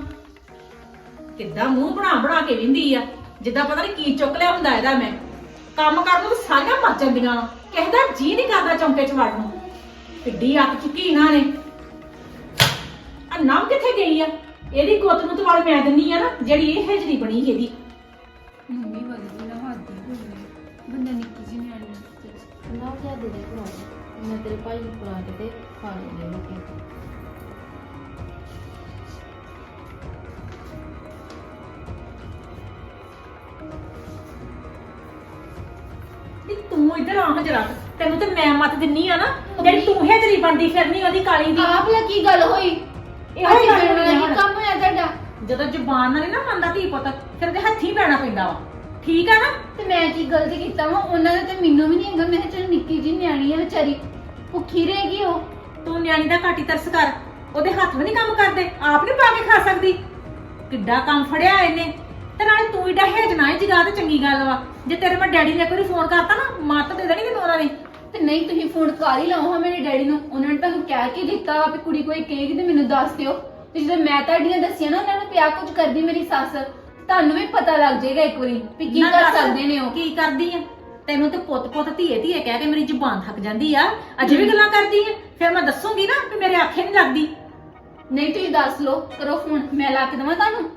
ਕਿੱਦਾਂ ਮੂੰਹ ਬਣਾ ਬਣਾ ਕੇ ਵਿੰਦੀ ਆ? ਜਿੱਦਾਂ ਪਤਾ ਨਹੀਂ ਕੀ ਚੁੱਕ ਲਿਆ ਹੁੰਦਾ ਇਹਦਾ ਮੈਂ। ਕੰਮ ਕਰਨ ਨੂੰ ਸਾਰੀਆਂ ਮਰ ਜਾਂਦੀਆਂ। ਕਿਸੇ ਦਾ ਜੀ ਨਹੀਂ ਕਰਦਾ ਚੌਂਕੇ ਚ ਵੜਨ ਨੂੰ। ਕਿੱਡੀ ਅੱਕ ਚੁੱਕੀ ਇਹਨਾਂ ਨੇ। ਆ ਨਾਮ ਕਿੱਥੇ ਗਈ ਆ? ਇਹਦੀ ਗੁੱਤ ਨੂੰ ਤਵਾਲ ਮੈਂ ਦਿੰਨੀ ਆ ਨਾ ਜਿਹੜੀ ਇਹ ਹਜਰੀ ਬਣੀ ਇਹਦੀ। ਮੰਮੀ ਵੱਧਦੀ ਨਾ ਹੱਦੀ ਹੋ ਗਈ ਬੰਦਾ ਨਿੱਕੀ ਜਿਹੀ ਨਿਆਣੀ ਨਾ ਲਿਆ ਦੇ ਦੇ ਭਰਾ। ਮੈਂ ਤੇਰੇ ਭਾਈ ਨੂੰ ਫੜਾ ਕੇ ਤੇ ਖਾ ਲੈਣੇ ਲੋਕੀ ਨੀ ਤੂੰ ਇੱਧਰ ਆ ਜਰਾ ਤੈਨੂੰ ਤੇ ਮੈਂ ਮਤ ਦਿੰਨੀ ਆ ਨਾ ਜਿਹੜੀ ਤੂੰ ਹਜਰੀ ਬਣਦੀ ਫਿਰਨੀ ਉਹਦੀ ਕਾਲੀ ਦੀ। ਆਪ ਲਾ ਕੀ ਗੱਲ ਹੋਈ। ਇਹੋ ਹੀ ਗੱਲ ਅੱਜ ਹੋਈ ਆ ਕੀ ਹੁਣ। ਕੰਮ ਹੋਇਆ ਤੁਹਾਡਾ? ਜਦੋਂ ਜ਼ੁਬਾਨ ਨਾਲ ਨੀ ਨਾ ਮੰਨਦਾ ਧੀ ਪੁੱਤ ਫਿਰ ਤੇ ਹੱਥੀ ਪੈਣਾ ਪੈਂਦਾ ਵਾ। ਠੀਕ ਆ ਨਾ? ਤੇ ਮੈਂ ਕੀ ਗਲਤੀ ਕੀਤਾ ਵਾ? ਉਹਨਾਂ ਦਾ ਤੇ ਮੈਨੂੰ ਵੀ ਨਹੀਂ ਹੈਗਾ। ਮੈਂ ਚੱਲ ਨਿੱਕੀ ਜਿਹੀ ਨਿਆਣੀ ਆ ਵਿਚਾਰੀ। ਭੁੱਖੀ ਰਹੇਗੀ ਉਹ। ਤੂੰ ਨਿਆਣੀ ਦਾ ਘਾਟੀ ਤਰਸ ਕਰ। ਉਹਦੇ ਹੱਥ ਵੀ ਨਹੀਂ ਕੰਮ ਕਰਦੇ। ਆਪ ਨਹੀਂ ਪਾ ਕੇ ਖਾ ਸਕਦੀ। ਕਿੱਡਾ ਕੰਮ ਫੜਿਆ ਇਹਨੇ। ਤੇ ਨਾਲੇ ਤੂੰ ਏਡਾ ਹੇਜ ਨਾ ਜਗਾ ਤੇ ਚੰਗੀ ਗੱਲ ਵਾ। ਜੇ ਤੇਰੇ ਮੈਂ ਡੈਡੀ ਨੇ ਇੱਕ ਵਾਰੀ ਫੋਨ ਕਰਤਾ ਨਾ ਮੱਤ ਦੇ ਦੇਣੀ ਤੈਨੂੰ ਉਹਨਾਂ ਨੇ। ਤੇ ਨਹੀਂ ਤੁਸੀਂ ਫੋਨ ਕਰ ਹੀ ਲਾਓ ਹਾਂ ਮੇਰੇ ਡੈਡੀ ਨੂੰ। ਉਹਨਾਂ ਨੇ ਤੁਹਾਨੂੰ ਕਹਿ ਕੇ ਦਿੱਤਾ ਵਾ ਵੀ ਕੁੜੀ ਕੋਈ ਕਹੇਗੀ ਤੇ ਮੈਨੂੰ ਦੱਸ ਦਿਓ। ਤੇ ਜਦੋਂ ਮੈਂ ਤੁਹਾਡੀਆਂ ਦੱਸੀਆਂ ਨਾ ਉਹਨਾਂ ਨੂੰ ਪਿਆ ਕੁਝ ਕਰਦੀ ਮੇਰੀ ਸੱਸ। ਤੁਹਾਨੂੰ ਵੀ ਪਤਾ ਲੱਗ ਜਾਏਗਾ ਇੱਕ ਵਾਰੀ ਵੀ ਕੀ ਨਾ ਕਰ ਦੱਸ, ਸਕਦੇ ਨੇ ਉਹ। ਕੀ ਕਰਦੀ ਆ? ਤੈਨੂੰ ਤੇ ਪੁੱਤ ਪੁੱਤ ਧੀਏ ਧੀਏ ਕਹਿ ਕੇ ਮੇਰੀ ਜ਼ੁਬਾਨ ਥੱਕ ਜਾਂਦੀ ਆ। ਅਜੇ ਵੀ ਗੱਲਾਂ ਕਰਦੀ ਆ। ਫਿਰ ਮੈਂ ਦੱਸੂਗੀ ਨਾ ਕਿ ਮੇਰੇ ਆਖੇ ਨਹੀਂ ਲੱਗਦੀ। ਨਹੀਂ ਤੁਸੀਂ ਦੱਸ ਲਓ ਕਰੋ ਫੋਨ ਮੈਂ ਲਾ ਕੇ ਦੇਵਾਂ ਤੁਹਾਨੂੰ।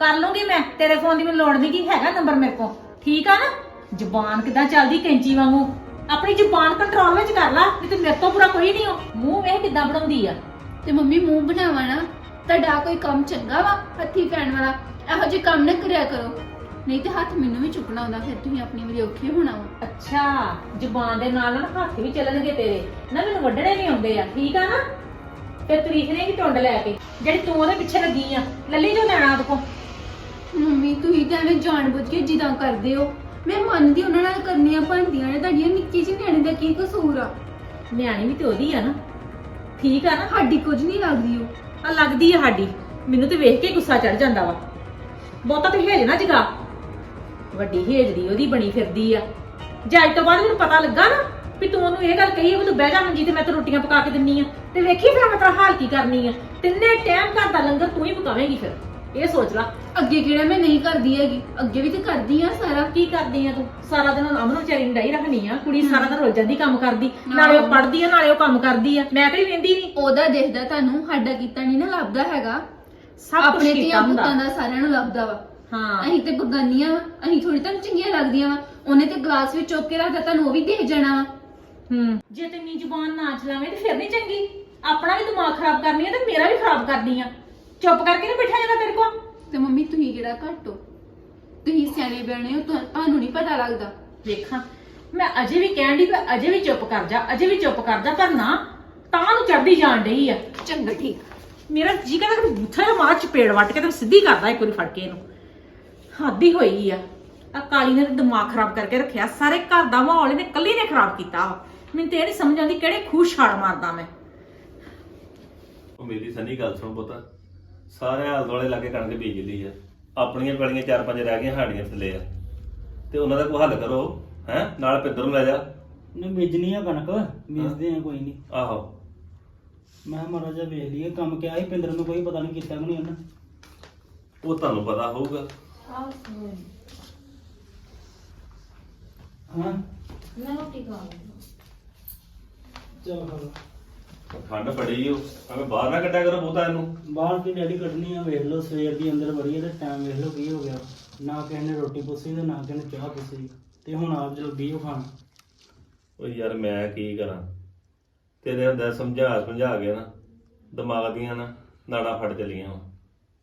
ਕਰ ਲੂੰਗੀ ਮੈਂ ਤੇਰੇ ਫੋਨ ਦੀ ਮੈਨੂੰ ਲੋੜ ਨਹੀਂ ਕੀ ਹੈਗਾ ਨੰਬਰ ਮੇਰੇ ਕੋਲ। ਠੀਕ ਆ ਨਾ? ਜ਼ੁਬਾਨ ਕਿਦਾਂ ਚੱਲਦੀ ਕੈਂਚੀ ਵਾਂਗੂ? ਆਪਣੀ ਜ਼ੁਬਾਨ ਕੰਟਰੋਲ ਵਿੱਚ ਕਰ ਲੈ ਨਹੀਂ ਤੇ ਮੇਰੇ ਤੋਂ ਬੁਰਾ ਕੋਈ ਨਹੀਂ ਹੋ ਮੂੰਹ ਵੇਖ ਕਿਦਾਂ ਬਣਾਉਂਦੀ ਆ। ਤੇ ਮੰਮੀ ਮੂੰਹ ਬਣਾਵਾ ਨਾ ਤੁਹਾਡਾ ਕੋਈ ਕੰਮ ਚੰਗਾ ਵਾ ਹੱਥੀ ਪੈਣ ਵਾਲਾ? ਇਹੋ ਜਿਹੇ ਕੰਮ ਨਾ ਕਰਿਆ ਕਰੋ। ਨਹੀਂ ਤੇ ਹੱਥ ਮੈਨੂੰ ਵੀ ਚੁੱਕਣਾ ਆਉਂਦਾ ਫਿਰ ਤੁਸੀਂ ਆਪਣੀ ਵਾਰੀ ਔਖੇ ਹੋਣਾ ਵਾ। ਅੱਛਾ ਜ਼ੁਬਾਨ ਦੇ ਨਾਲ ਨਾ ਹੱਥ ਵੀ ਚੱਲਣਗੇ ਤੇਰੇ। ਨਾ ਮੈਨੂੰ ਵੱਢਣੇ ਵੀ ਆਉਂਦੇ ਆ ਠੀਕ ਆ ਨਾ? ਫਿਰ ਤਰੀਕ ਨੇ ਕਿ ਟੁੰਡ ਲੈ ਕੇ ਜਿਹੜੀ ਤੂੰ ਉਹਦੇ ਪਿੱਛੇ ਲੱਗੀ ਆ ਲੱਲੀ ਜੋ ਲੈਣਾ ਉਹਦੇ ਕੋਲ? ਮੰਮੀ ਤੁਸੀਂ ਤਾਂ ਐਵੇਂ ਜਾਣਬੁੱਝ ਕੇ ਜਿੱਦਾਂ ਕਰਦੇ ਹੋ। ਮੈਂ ਮੰਨਦੀ ਉਹਨਾਂ ਨਾਲ ਕਰਨੀਆਂ ਬਣਦੀਆਂ ਨੇ ਤੁਹਾਡੀਆਂ ਨਿੱਕੀ ਜਿਹੀ ਨਿਆਣੀ ਦਾ ਕੀ ਕਸੂਰ ਆ? ਨਿਆਣੀ ਵੀ ਤੇ ਉਹਦੀ ਆ ਨਾ। ਠੀਕ ਆ ਨਾ? ਸਾਡੀ ਕੁਝ ਨਹੀਂ ਲੱਗਦੀ ਉਹ। ਆ ਲੱਗਦੀ ਆ ਸਾਡੀ। ਮੈਨੂੰ ਤੇ ਵੇਖ ਕੇ ਗੁੱਸਾ ਚੜ ਜਾਂਦਾ ਵਾ। ਬਹੁਤਾ ਤੇ ਹੇਜ ਨਾ ਜਗਾ। ਵੱਡੀ ਹੇਜ ਦੀ ਉਹਦੀ ਬਣੀ ਫਿਰਦੀ ਆ। ਜੇ ਅੱਜ ਤੋਂ ਬਾਅਦ ਮੈਨੂੰ ਪਤਾ ਲੱਗਾ ਨਾ ਵੀ ਤੂੰ ਉਹਨੂੰ ਇਹ ਗੱਲ ਕਹੀ ਆ ਵੀ ਤੂੰ ਬਹਿ ਜਾ ਮੰਜੀ ਤੇ ਮੈਂ ਤੇ ਰੋਟੀਆਂ ਪਕਾ ਕੇ ਦਿੰਨੀ ਆ। ਤੇ ਵੇਖੀ ਫਿਰ ਮੈਂ ਤੇਰਾ ਹਾਲ ਕੀ ਕਰਨੀ ਆ। ਤਿੰਨੇ ਟਾਈਮ ਘਰ ਦਾ ਲੰਗਰ ਤੂੰ ਹੀ ਪਕਾਵੇਂਗੀ ਫਿਰ। ਇਹ ਸੋਚ ਲੈ ਅੱਗੇ ਕਿਹੜਾ ਮੈਂ ਨਹੀਂ ਕਰਦੀ ਹੈਗੀ? ਅੱਗੇ ਵੀ ਤੇ ਕਰਦੀ ਆ ਸਾਰਾ। ਕੀ ਕਰਦੀ ਆ ਤੂੰ? ਸਾਰਾ ਦਿਨ ਅਮਨ ਵਿਚਾਰੀ ਨੂੰ ਡਾਈ ਰੱਖਣੀ ਆ ਕੁੜੀ ਸਾਰਾ ਦਿਨ ਰੁੱਲ ਜਾਂਦੀ ਕੰਮ ਕਰਦੀ। ਨਾਲੇ ਉਹ ਪੜਦੀ ਆ ਨਾਲੇ ਉਹ ਕੰਮ ਕਰਦੀ ਆ। ਮੈਂ ਕਿਹੜੀ ਵੇਂਦੀ ਨਹੀਂ ਉਹਦਾ ਦੇਖਦਾ ਤੁਹਾਨੂੰ ਸਾਡਾ ਕੀਤਾ ਨਹੀਂ ਨਾ ਲੱਭਦਾ ਹੈਗਾ। ਸਭ ਕੁਝ ਆਪਣੇ ਕੀਤਾ ਧੀਆਂ ਹੁੰਦਾ। ਪੁੱਤਾਂ ਦਾ ਸਾਰਿਆਂ ਨੂੰ ਲੱਭਦਾ ਵਾ। ਹਾਂ। ਅਸੀਂ ਤੇ ਬਗਾਨੀਆਂ ਅਸੀਂ ਥੋੜੀ ਤੁਹਾਨੂੰ ਚੰਗੀਆਂ ਲੱਗਦੀਆਂ ਵਾ। ਉਹਨੇ ਤੇ ਗਲਾਸ ਵਿੱਚ ਚੁੱਕ ਕੇ ਰੱਖਦਾ ਤੁਹਾਨੂੰ ਉਹ ਵੀ ਦੇਖ ਜਾਣਾ ਵਾ। ਹੂੰ। ਜੇ ਤੈਨੂੰ ਜ਼ੁਬਾਨ ਨਾ ਚਲਾਵੇਂ ਤੇ ਫਿਰ ਨਹੀਂ ਚੰਗੀ। ਆਪਣਾ ਵੀ ਦਿਮਾਗ ਖਰਾਬ ਕਰਨੀ ਆ ਤੇ ਮੇਰਾ ਵੀ ਖਰਾਬ ਕਰਦੀ ਆ। ਚੁੱਪ ਕਰਕੇ ਨਹੀਂ ਬਿਠਾ ਜਾਂਦਾ ਤੇਰੇ ਕੋਲ। ਤੇ ਮੰਮੀ ਤੁਸੀਂ ਕਿਹੜਾ ਘੱਟ ਹੋ? ਤੁਸੀਂ ਸਿਆਣੇ ਬਿਆਣੇ ਹੋ ਤੁਹਾ- ਤੁਹਾਨੂੰ ਨਹੀਂ ਪਤਾ ਲੱਗਦਾ। ਵੇਖਾਂ ਮੈਂ ਅਜੇ ਵੀ ਕਹਿਣ ਦੀ ਅਜੇ ਵੀ ਚੁੱਪ ਕਰ ਜਾ ਅਜੇ ਵੀ ਚੁੱਪ ਕਰ ਜਾ ਪਰ ਨਾ ਤਾਂ ਨੂੰ ਚੜਦੀ ਜਾਣ ਡਈ ਆ। ਚੰਗਾ ਠੀਕ ਮੇਰਾ ਜੀ ਕਹਿੰਦਾ ਕਿ ਬੁੱਥਾ ਜਿਹਾ ਮਾਰ ਚਪੇੜ ਵੱਟ ਕੇ ਤੇ ਸਿੱਧੀ ਕਰਦਾ ਇੱਕ ਵਾਰੀ ਫੜ ਕੇ ਇਹਨੂੰ। ਹਾਦੀ ਹੋਈ ਆ। ਆ ਕਾਲੀ ਨੇ ਤਾਂ ਦਿਮਾਗ ਖਰਾਬ ਕਰਕੇ ਰੱਖਿਆ ਸਾਰੇ ਘਰ ਦਾ ਮਾਹੌਲ ਇਹਨੇ ਕੱਲੀ ਨੇ ਖਰਾਬ ਕੀਤਾ ਵਾ। ਮੈਨੂੰ ਤੇ ਇਹ ਨਹੀਂ ਸਮਝ ਆਉਂਦੀ ਕਿਹੜੇ ਖੂਹ ਛਾਲ ਮਾਰਦਾ ਮੈਂ। ਉਹ ਮੇਰੀ ਸੰਨੀ ਗੱਲ ਸੁਣ ਪੁੱਤ। ਸਾਰੇ ਆਲ ਦੁਆਲੇ ਲਾਗੇ ਕਣਕ ਬੀਜ ਲਈ ਆ। ਆਪਣੀਆਂ ਪੈਲੀਆਂ ਚਾਰ ਪੰਜ ਰਹਿ ਗਈਆਂ ਸਾਡੀਆਂ ਥੱਲੇ ਆ। ਤੇ ਉਹਨਾਂ ਦਾ ਕੋਈ ਹੱਲ ਕਰੋ ਹੈ? ਨਾਲ ਪਿੱਦਰ ਨੂੰ ਲੈ ਜਾ। ਨਹੀਂ ਬੀਜਣੀ ਆ ਕਣਕ। ਬੀਜਦੇ ਆ ਕੋਈ ਨਹੀਂ। ਆਹੋ। ਮੈਂ ਕਿਹਾ ਮਾੜਾ ਜਿਹਾ ਵੇਖ ਲਈਏ ਕੰਮ ਕਿਹਾ ਸੀ ਪਿੰਦਰ ਨੂੰ ਕੋਈ ਪਤਾ ਨਹੀਂ ਕੀਤਾ ਕਿ ਨਹੀਂ ਉਹਨੇ। ਉਹ ਤੁਹਾਨੂੰ ਪਤਾ ਹੋਊਗਾ। ਹਾਂ? ਮੈਂ ਰੋਟੀ ਖਾ ਲਈ। ਚਲ ਖਾ ਠੰਡ ਬੜੀ ਓ। ਐਵੇਂ ਬਾਹਰ ਨਾ ਕੱਢਿਆ ਕਰੋ ਬਹੁਤਾ ਇਹਨੂੰ। ਬਾਹਰ ਦੀ ਡੈਡੀ ਕੱਢਣੀ ਆ ਵੇਖ ਲਓ ਸਵੇਰ ਦੀ ਅੰਦਰ ਵੜੀ ਤੇ ਟਾਈਮ ਵੇਖ ਲਓ ਕੀ ਹੋ ਗਿਆ। ਨਾ ਕਿਸੇ ਨੇ ਰੋਟੀ ਪੁੱਛੀ ਤੇ ਨਾ ਕਿਸੇ ਨੇ ਚਾਹ ਪੁੱਛੀ। ਤੇ ਹੁਣ ਆਪ ਜਦੋਂ ਬੀਓ ਖਾਣ। ਓ ਯਾਰ ਮੈਂ ਕੀ ਕਰਾਂ? ਤੇਰੇ ਹੁੰਦਾ ਸਮਝਾ ਸਮਝਾ ਕੇ ਨਾ ਦਿਮਾਗ ਦੀਆਂ ਨਾ ਨਾੜਾਂ ਫੜ ਚਲੀਆਂ ਵਾਂ।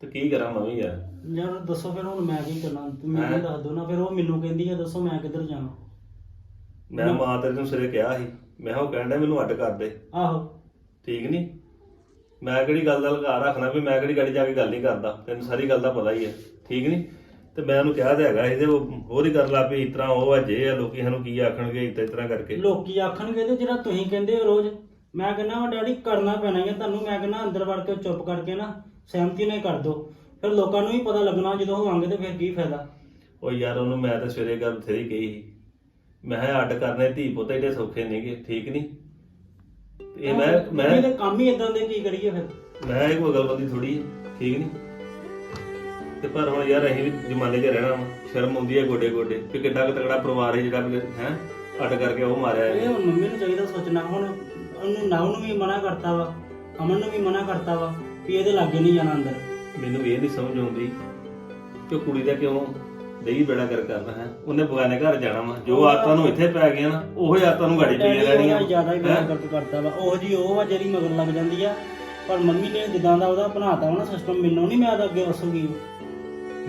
ਤੇ ਕੀ ਕਰਾਂ ਮੈਂ ਵੀ ਯਾਰ? ਯਾਰ ਦੱਸੋ ਫਿਰ ਹੁਣ ਮੈਂ ਕੀ ਕਰਨਾ? ਤੂੰ ਹੈਂ? ਮੈਨੂੰ ਦੱਸ ਦੋ ਨਾ ਫਿਰ ਉਹ ਮੈਨੂੰ ਕਹਿੰਦੀ ਆ ਦੱਸੋ ਮੈਂ ਕਿੱਧਰ ਜਾਵਾਂ? ਮੈਂ ਮਾਂ ਤੇਰੇ ਨੂੰ ਸਿਰੇ ਕਿਹਾ ਸੀ। ਮੈਂ ਕਿਹਾ ਉਹ ਕਹਿੰਦਾ ਮੈਨੂੰ ਅੱਡ ਕਰ ਦੇ। ਆਹੋ। ਠੀਕ ਨਹੀਂ ਮੈਂ ਕਿਹੜੀ ਗੱਲ ਦਾ ਲਗਾ ਰੱਖਣਾ ਵੀ ਮੈਂ ਕਿਹੜੀ ਗਾੜੀ ਜਾ ਕੇ ਗੱਲ ਨਹੀਂ ਕਰਦਾ ਤੈਨੂੰ ਸਾਰੀ ਗੱਲ ਦਾ ਪਤਾ ਹੀ ਹੈ ਠੀਕ ਨਹੀਂ ਤੇ ਮੈਂ ਉਹਨੂੰ ਕਿਹਾ ਤੇ ਹੈਗਾ ਇਹਦੇ ਉਹ ਹੋਰ ਹੀ ਕਰ ਲਾ ਵੀ ਇਸ ਤਰ੍ਹਾਂ ਉਹ ਅਜੇ ਆ ਲੋਕੀ ਸਾਨੂੰ ਕੀ ਆਖਣਗੇ ਇਸ ਤਰ੍ਹਾਂ- ਕਰਕੇ। ਲੋਕੀ ਆਖਣਗੇ ਤੇ ਜਿਹੜਾ ਤੁਸੀਂ ਕਹਿੰਦੇ ਹੋ ਰੋਜ਼ ਮੈਂ ਕਹਿੰਦਾ ਵਾ ਡੈਡੀ ਕਰਨਾ ਪੈਣਾ ਹੈ ਤੁਹਾਨੂੰ ਮੈਂ ਕਹਿੰਦਾ ਅੰਦਰ ਵੜ ਕੇ ਚੁੱਪ ਕਰਕੇ ਨਾ ਸਹਿਮਤੀ ਨਾਲ ਹੀ ਕਰ ਦੋ ਫਿਰ ਲੋਕਾਂ ਨੂੰ ਵੀ ਪਤਾ ਲੱਗਣਾ ਜਦੋਂ ਹੋਵਾਂਗੇ ਤੇ ਫਿਰ ਕੀ ਫਾਇਦਾ। ਉਹ ਯਾਰ ਉਹਨੂੰ ਮੈਂ ਤਾਂ ਸਵੇਰੇ ਗੱਲ ਬਥੇਰੀ ਕਹੀ ਸੀ। ਮੈਂ ਕਿਹਾ ਅੱਡ ਕਰਨੇ ਧੀ ਪੁੱਤ ਏਡੇ ਸੌਖੇ ਨਹੀਂਗੇ ਠੀਕ ਨਹੀਂ ਇਹ ਮੈਂ ਮੈਂ ਇਹਦੇ ਕੰਮ ਹੀ ਇਦਾਂ ਦੇ ਕੀ ਕਰੀਏ ਫਿਰ? ਮੈਂ ਇਹ ਕੋਈ ਗਲਬੰਦੀ ਥੋੜੀ ਠੀਕ ਨਹੀਂ। ਤੇ ਪਰ ਹੁਣ ਯਾਰ ਅਸੀਂ ਵੀ ਜਮਾਨੇ 'ਚ ਰਹਿਣਾ ਵਾ ਸ਼ਰਮ ਆਉਂਦੀ ਹੈ ਗੋਡੇ ਗੋਡੇ ਕਿ ਕਿੱਡਾ ਕੁ ਤਗੜਾ ਪਰਿਵਾਰ ਹੈ ਜਿਹੜਾ ਹੈ ਅੱਡ ਕਰਕੇ ਉਹ ਮਾਰਿਆ ਇਹ ਹੈ ਹੁਣ ਮੰਮੀ ਨੂੰ ਚਾਹੀਦਾ ਸੋਚਣਾ ਹੁਣ ਉਹਨੂੰ ਨਾਉ ਨੂੰ ਵੀ ਮਨਾ ਕਰਤਾ ਵਾ ਅਮਨ ਨੂੰ ਵੀ ਮਨਾ ਕਰਤਾ ਵਾ ਵੀ ਇਹਦੇ ਲਾਗੇ ਨਹੀਂ ਜਾਣਾ ਅੰਦਰ। ਮੈਨੂੰ ਇਹ ਨਹੀਂ ਸਮਝ ਆਉਂਦੀ ਕਿ ਉਹ ਕੁੜੀ ਦਾ ਕਿਉਂ ਦਈ ਬੇੜਾ ਕਰ ਕਰਦਾ ਹੈ ਉਹਨੇ ਬਗਾਨੇ ਘਰ ਜਾਣਾ ਵਾ ਜੋ ਆਤਾਂ ਨੂੰ ਇੱਥੇ ਪੈ ਗਈਆਂ ਨਾ ਉਹੋ ਆਤਾਂ ਨੂੰ ਗਾੜੀ ਜ਼ਿਆਦਾ ਹੀ? ਬੇੜਾ ਕਰਤਾ ਵਾ ਉਹ ਜੀ ਉਹ ਵਾ ਜਿਹੜੀ ਮਗਰ ਲੱਗ ਜਾਂਦੀ ਆ। ਪਰ ਮੰਮੀ ਨੇ ਜਿੱਦਾਂ ਦਾ ਉਹਦਾ ਬਣਾਤਾ ਵਾ ਨਾ ਸਿਸਟਮ ਮੈਨੂੰ ਨਹੀਂ ਮੈਂ ਤਾਂ ਅੱਗੇ ਵਸੂਗੀ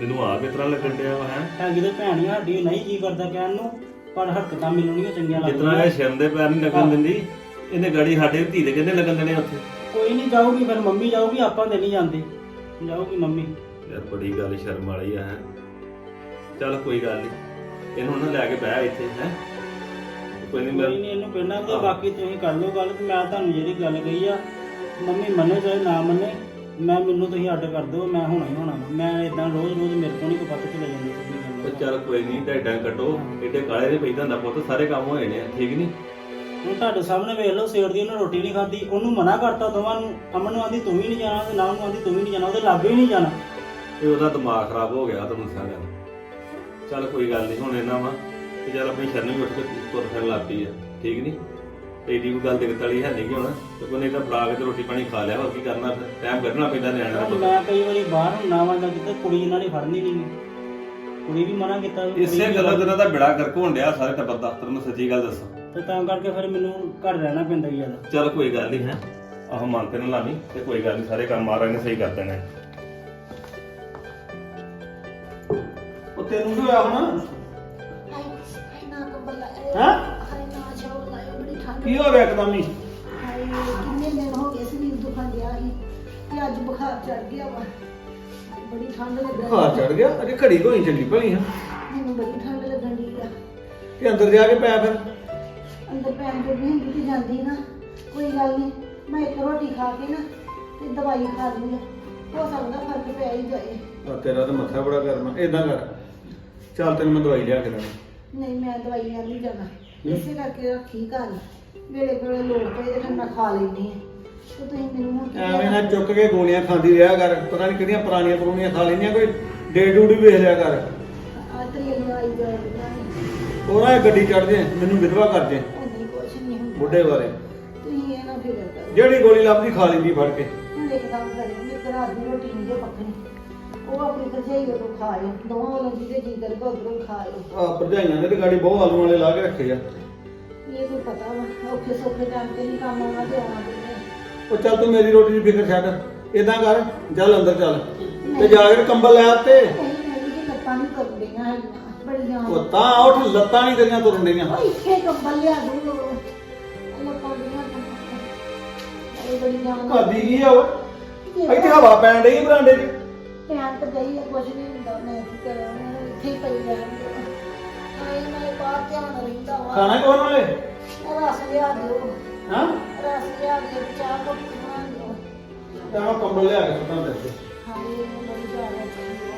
ਮੈਨੂੰ ਆ ਕਿਸ ਤਰ੍ਹਾਂ ਲੱਗਣ ਡਿਆ ਵਾ ਹੈ? ਤੇ ਭੈਣ ਹੀ ਆ ਸਾਡੀ ਨਹੀਂ ਜੀ ਕਰਦਾ ਕਹਿਣ ਨੂੰ ਪਰ ਹਰਕਤਾਂ ਮੈਨੂੰ ਨਹੀਂ ਚੰਗੀਆਂ ਜਿਤਨਾ ਲੱਗਦੀਆਂ। ਇਹ ਸ਼ਰਮ ਦੇ ਪੈਰ ਨਹੀਂ ਲੱਗਣ ਦਿੰਦੀ ਇਹਨੇ ਗਾੜੀ ਸਾਡੇ ਧੀ ਦੇ ਕਿੰਨੇ ਲੱਗਣ ਦੇਣੇ ਉੱਥੇ? ਕੋਈ ਨਹੀਂ ਜਾਊਗੀ ਫਿਰ ਮੰਮੀ ਜਾਊਗੀ ਆਪਾਂ ਤੇ ਨਹੀਂ ਜਾਂਦੇ। ਜਾਊਗੀ ਮੰਮੀ। ਯਾਰ ਬੜੀ ਗੱਲ ਸ਼ਰਮ ਵਾਲੀ ਆ ਹੈ? ਚੱਲ ਕੋਈ ਗੱਲ ਨਹੀਂ ਇਹਨੂੰ ਨਾ ਲੈ ਕੇ ਬਹਿ ਇੱਥੇ ਹੈ। ਕੋਈ ਨਹੀਂ ਮੈਂ ਨਹੀਂ ਇਹਨੂੰ ਕਹਿਣਾ ਤੇ ਹਾਂ। ਬਾਕੀ ਤੁਸੀਂ ਕਰ ਲਓ ਗੱਲ ਤੇ ਮੈਂ ਤੁਹਾਨੂੰ ਜਿਹੜੀ ਗੱਲ ਕਹੀ ਆ ਮੰਮੀ ਮੰਨੇ ਚਾਹੇ ਨਾ ਮੰਨੇ ਮੈਂ ਮੈਨੂੰ ਤੁਸੀਂ ਅੱਡ ਕਰ ਦਿਓ ਮੈਂ ਹੋਣਾ ਹੀ ਹੋਣਾ। ਮੈਂ ਇਦਾਂ ਰੋਜ਼ ਰੋਜ਼ ਮੇਰੇ ਤੋਂ ਨਹੀਂ ਕੋਈ ਪੱਤ ਚਲੇ ਜਾਂਦੀ ਗੱਲ ਚੱਲ ਕੋਈ ਨਹੀਂ ਢਾਈਡਾਂ ਕੱਟੋ ਏਡੇ ਕਾਲੇ ਦੇ ਪੈਦਾ ਹੁੰਦਾ ਪੁੱਤ ਸਾਰੇ ਕੰਮ ਹੋਏ ਨੇ ਠੀਕ ਨਹੀਂ ਹੁਣ ਤੁਹਾਡੇ ਸਾਹਮਣੇ ਵੇਖ ਲਓ ਸਵੇਰ ਦੀ ਉਹਨੇ ਰੋਟੀ ਨਹੀਂ ਖਾਧੀ ਉਹਨੂੰ ਮਨਾ ਕਰਤਾ ਦੋਵਾਂ ਨੂੰ ਅਮਨ ਨੂੰ ਆਂਦੀ ਤੂੰ ਵੀ ਨਹੀਂ ਜਾਣਾ ਤੇ ਨਾਮ ਨੂੰ ਆਂਦੀ ਤੂੰ ਵੀ ਨਹੀਂ ਜਾਣਾ ਉਹਦੇ ਲਾਗੇ ਹੀ ਨਹੀਂ ਜਾਣਾ। ਇਹ ਉਹਦਾ ਦਿਮਾਗ ਖਰਾਬ ਹੋ ਗਿਆ ਤੁਹਾਨੂੰ ਸਾਰਿਆਂ ਦਾ। ਚੱਲ ਕੋਈ ਗੱਲ ਨਹੀਂ ਹੁਣ ਇਹਨਾਂ ਵਾ। ਕਿ ਚੱਲ ਆਪਣੀ ਸ਼ਰਨ ਵੀ ਉੱਠ ਕੇ ਤੁਰ ਫਿਰ ਲੱਗ ਪਈ ਆ। ਠੀਕ ਨਹੀਂ ਏਡੀ ਕੋਈ ਗੱਲ ਦਿੱਕਤ ਵਾਲੀ ਹੈ ਨਹੀਂ ਕਿ ਹੁਣ। ਤੇ ਕੋਈ ਨਹੀਂ ਤਾਂ ਕੇ ਤੇ ਰੋਟੀ ਪਾਣੀ ਖਾ ਲਿਆ ਹੋਰ ਕੀ ਕਰਨਾ ਫਿਰ? ਟਾਈਮ ਕੱਢਣਾ ਪੈਂਦਾ ਨਿਆਣਿਆਂ ਹੁਣ ਦਾ ਮੈਂ ਕਈ ਵਾਰੀ ਬਾਹਰ ਹੁੰਨਾ ਵਾਂ ਜਾਂ ਕਿਤੇ ਕੁੜੀ ਇਹਨਾਂ ਨੇ ਫੜਨੀ ਨਹੀਂ ਕੁੜੀ ਵੀ ਮਨਾ ਕੀਤਾ ਵੀ ਕੁੜੀ ਇਸੇ ਵੀ ਗੱਲੋਂ ਤੇਰਾ ਤਾਂ ਬਿੜਾ ਕਰਕ ਹੋਣ ਡਿਆ ਸਾਰੇ ਟੱਬਰ ਦਾ ਤੈਨੂੰ ਮੈਂ ਸੱਚੀ ਗੱਲ ਦੱਸਾਂ। ਤੇ ਤਾਂ ਕਰਕੇ ਫਿਰ ਮੈਨੂੰ ਘਰ ਰਹਿਣਾ ਪੈਂਦਾ ਹੀ ਜ਼ਿਆਦਾ ਚੱਲ ਕੋਈ ਗੱਲ ਨਹੀਂ ਹੈ। ਆਹ ਮਨ ਤੇ ਨਾ ਲਾਵੀਂ ਤੇ ਕੋਈ ਗੱਲ ਨਹੀਂ ਸਾਰੇ ਕੰਮ ਮਾਰਾਂਗੇ ਸਹੀ ਕਰ ਦੇਣੇ। ਤੈਨੂੰ ਕੀ ਹੋਇਆ ਹੁਣ? ਨਾ ਕਬਲਾ ਹਾਂ? ਹਾਏ ਨਾ ਜਾਓ ਲਾਇਓ ਬੜੀ ਠੰਡ ਕੀ ਹੋ ਗਿਆ ਇੱਕਦਮ ਹੀ? ਹਾਏ ਕਿੰਨੇ ਦਿਨ ਹੋ ਗਏ ਸਰੀਰ ਦੁਖਣ ਡਿਆ ਸੀ ਤੇ ਅੱਜ ਬੁਖਾਰ ਚੜ ਗਿਆ ਵਾ। ਬੜੀ ਠੰਡ ਲੱਗਣ ਬੁਖਾਰ ਚੜ ਗਿਆ? ਅਜੇ ਘੜੀ ਕੋਈ ਚੰਗੀ ਭਲੀ ਹਾਂ ਮੈਨੂੰ ਬੜੀ ਠੰਡ ਲੱਗਣ ਦੀ ਆ। ਤੇ ਅੰਦਰ ਜਾ ਕੇ ਪੈ ਫਿਰ? ਅੰਦਰ ਪੈਣ ਜੋਗੀ ਹੁੰਦੀ ਤੇ ਜਾਂਦੀ ਨਾ। ਕੋਈ ਗੱਲ ਨਹੀਂ ਮੈਂ ਇੱਕ ਰੋਟੀ ਖਾ ਕੇ ਨਾ ਤੇ ਦਵਾਈ ਖਾ ਲਈ ਹੋ ਸਕਦਾ ਫ਼ਰਕ ਪੈ ਹੀ ਜਾਏ। ਆ ਤੇਰਾ ਤਾਂ ਮੱਥਾ ਬੜਾ ਕਰਨਾ ਏਦਾਂ ਕਰ। ਚੱਲ ਤੈਨੂੰ ਮੈਂ ਦਵਾਈ ਲਿਆ ਕੇ ਦੇਣਾ। ਨਹੀਂ ਮੈਂ ਦਵਾਈ ਨਾਲ ਨਹੀਂ ਜਾਣਾ। ਇਸੇ ਕਰਕੇ ਰੱਖੀ ਘਰ। ਵੇਲੇ ਵੇਲੇ ਲੋੜ ਪਏ ਤੇ ਫਿਰ ਮੈਂ ਖਾ ਲੈਂਦੀ ਆ ਤੇ ਤੁਸੀਂ ਮੈਨੂੰ ਹੁਣ ਕੀ ਐਵੇਂ ਨਾ ਚੁੱਕ ਕੇ ਗੋਲੀਆਂ ਖਾਂਦੀ ਰਿਹਾ ਕਰ। ਪਤਾ ਨਹੀਂ ਕਿਹੜੀਆਂ ਪੁਰਾਣੀਆਂ ਪੁਰਾਣੀਆਂ ਖਾ ਲੈਂਦੀਆਂ ਕੋਈ ਡੇ ਡੂਡੀ ਵੇਖ ਲਿਆ ਕਰ। ਆ ਉਹਨਾਂ ਇਹ ਗੱਡੀ ਚੜ ਜੇ ਮੈਨੂੰ ਵਿਧਵਾ ਕਰ ਜੇ। ਨਹੀਂ ਕੁਛ ਨਹੀਂ ਹੁੰਦਾ। ਬੁੱਢੇ ਬਾਰੇ ਤੁਸੀਂ ਇਹ ਨਾ ਫਿਕਰ ਕਰੋ। ਜਿਹੜੀ ਗੋਲੀ ਲੱਭਦੀ ਖਾ ਲੈਂਦੀ ਫੜ ਕੇ। ਹੁਣ ਇੱਕ ਕੰਮ ਕਰਿਓ ਮੇਰੇ ਰਾਤ ਦੀ ਰੋਟੀ ਨਹੀਂ ਜੇ ਪੱਕਣੀ। ਉਹ ਆਪਣੀ ਭਰਜਾਈ ਕੋਲੋਂ ਖਾਇਓ ਦੋਵਾਂ ਵੱਲੋਂ ਜਿਹਦੇ ਜੀ ਕਰਦਾ ਉਧਰੋਂ ਖਾਇਓ ਆ ਭਰਜਾਈਆਂ ਨੇ ਤੇ ਗਾੜੀ ਬਹੁਤ ਆਲੂ ਵਾਲੇ ਲਾ ਕੇ ਰੱਖੇ ਆ। ਇਹ ਕੋਈ ਪਤਾ ਵਾ ਔਖੇ ਸੌਖੇ ਟਾਈਮ ਤੇ ਨਹੀਂ ਕੰਮ ਆਉਣਾ ਤੇ ਆਉਣਾ ਪੈਂਦਾ ਉਹ ਚੱਲ ਤੂੰ ਮੇਰੀ ਰੋਟੀ ਦੀ ਫਿਕਰ ਛੱਡ ਏਦਾਂ ਕਰ ਚੱਲ ਅੰਦਰ ਚੱਲ। ਤੇ ਜਾ ਕੇ ਕੰਬਲ ਲੈ ਆ ਤੇ ਨਹੀਂ ਮੈਂ ਵੀ ਜੇ ਲੱਤਾਂ ਨਹੀਂ ਕਰਦੀਆਂ ਹੈਗੀਆਂ ਬੜੀਆਂ। ਉਹ ਤਾਂ ਉੱਠ ਲੱਤਾਂ ਨਹੀਂ ਤੇਰੀਆਂ ਤੁਰਨ ਡਈਆਂ। ਉਹ ਇੱਥੇ ਕੰਬਲ ਲਿਆ ਦੂੰ ਲੱਤਾਂ ਦੀਆਂ ਇਹ ਬੜੀ ਜਾਨ ਭਾਬੀ ਕੀ ਆ ਓਏ ਇੱਥੇ ਹਵਾ ਪੈਣ ਡਈ ਬਰਾਂਡੇ 'ਚ ਧਿਆਨ ਤਾਂ ਗਈ ਹੈ ਕੁਛ ਨਹੀਂ ਹੁੰਦਾ ਮੈਂ ਕੀ ਕਰਾਂ ਮੈਂ ਇੱਥੇ ਹੀ ਪਈ ਰਹਿੰਦੀ ਆਏ ਮੈਂ ਬਾਹਰ ਧਿਆਨ ਰਹਿੰਦਾ ਵਾ। ਖਾਣਾ ਕੋਣ ਵਾਲੇ ਰਸ ਲਿਆ ਦਿਓ। ਹਾਂ? ਰਸ ਲਿਆ ਦਿਓ ਚਾਹ ਕੋਲ ਬਣਾ ਦਿਓ। ਤਾਂ ਮੈਂ ਕੰਬਲ ਲਿਆ ਕੇ ਸੁੱਟਾਂ ਤੇ ਹਾਏ ਬੜੀ ਜ਼ਿਆਦਾ ਚਾਹੀਦੀ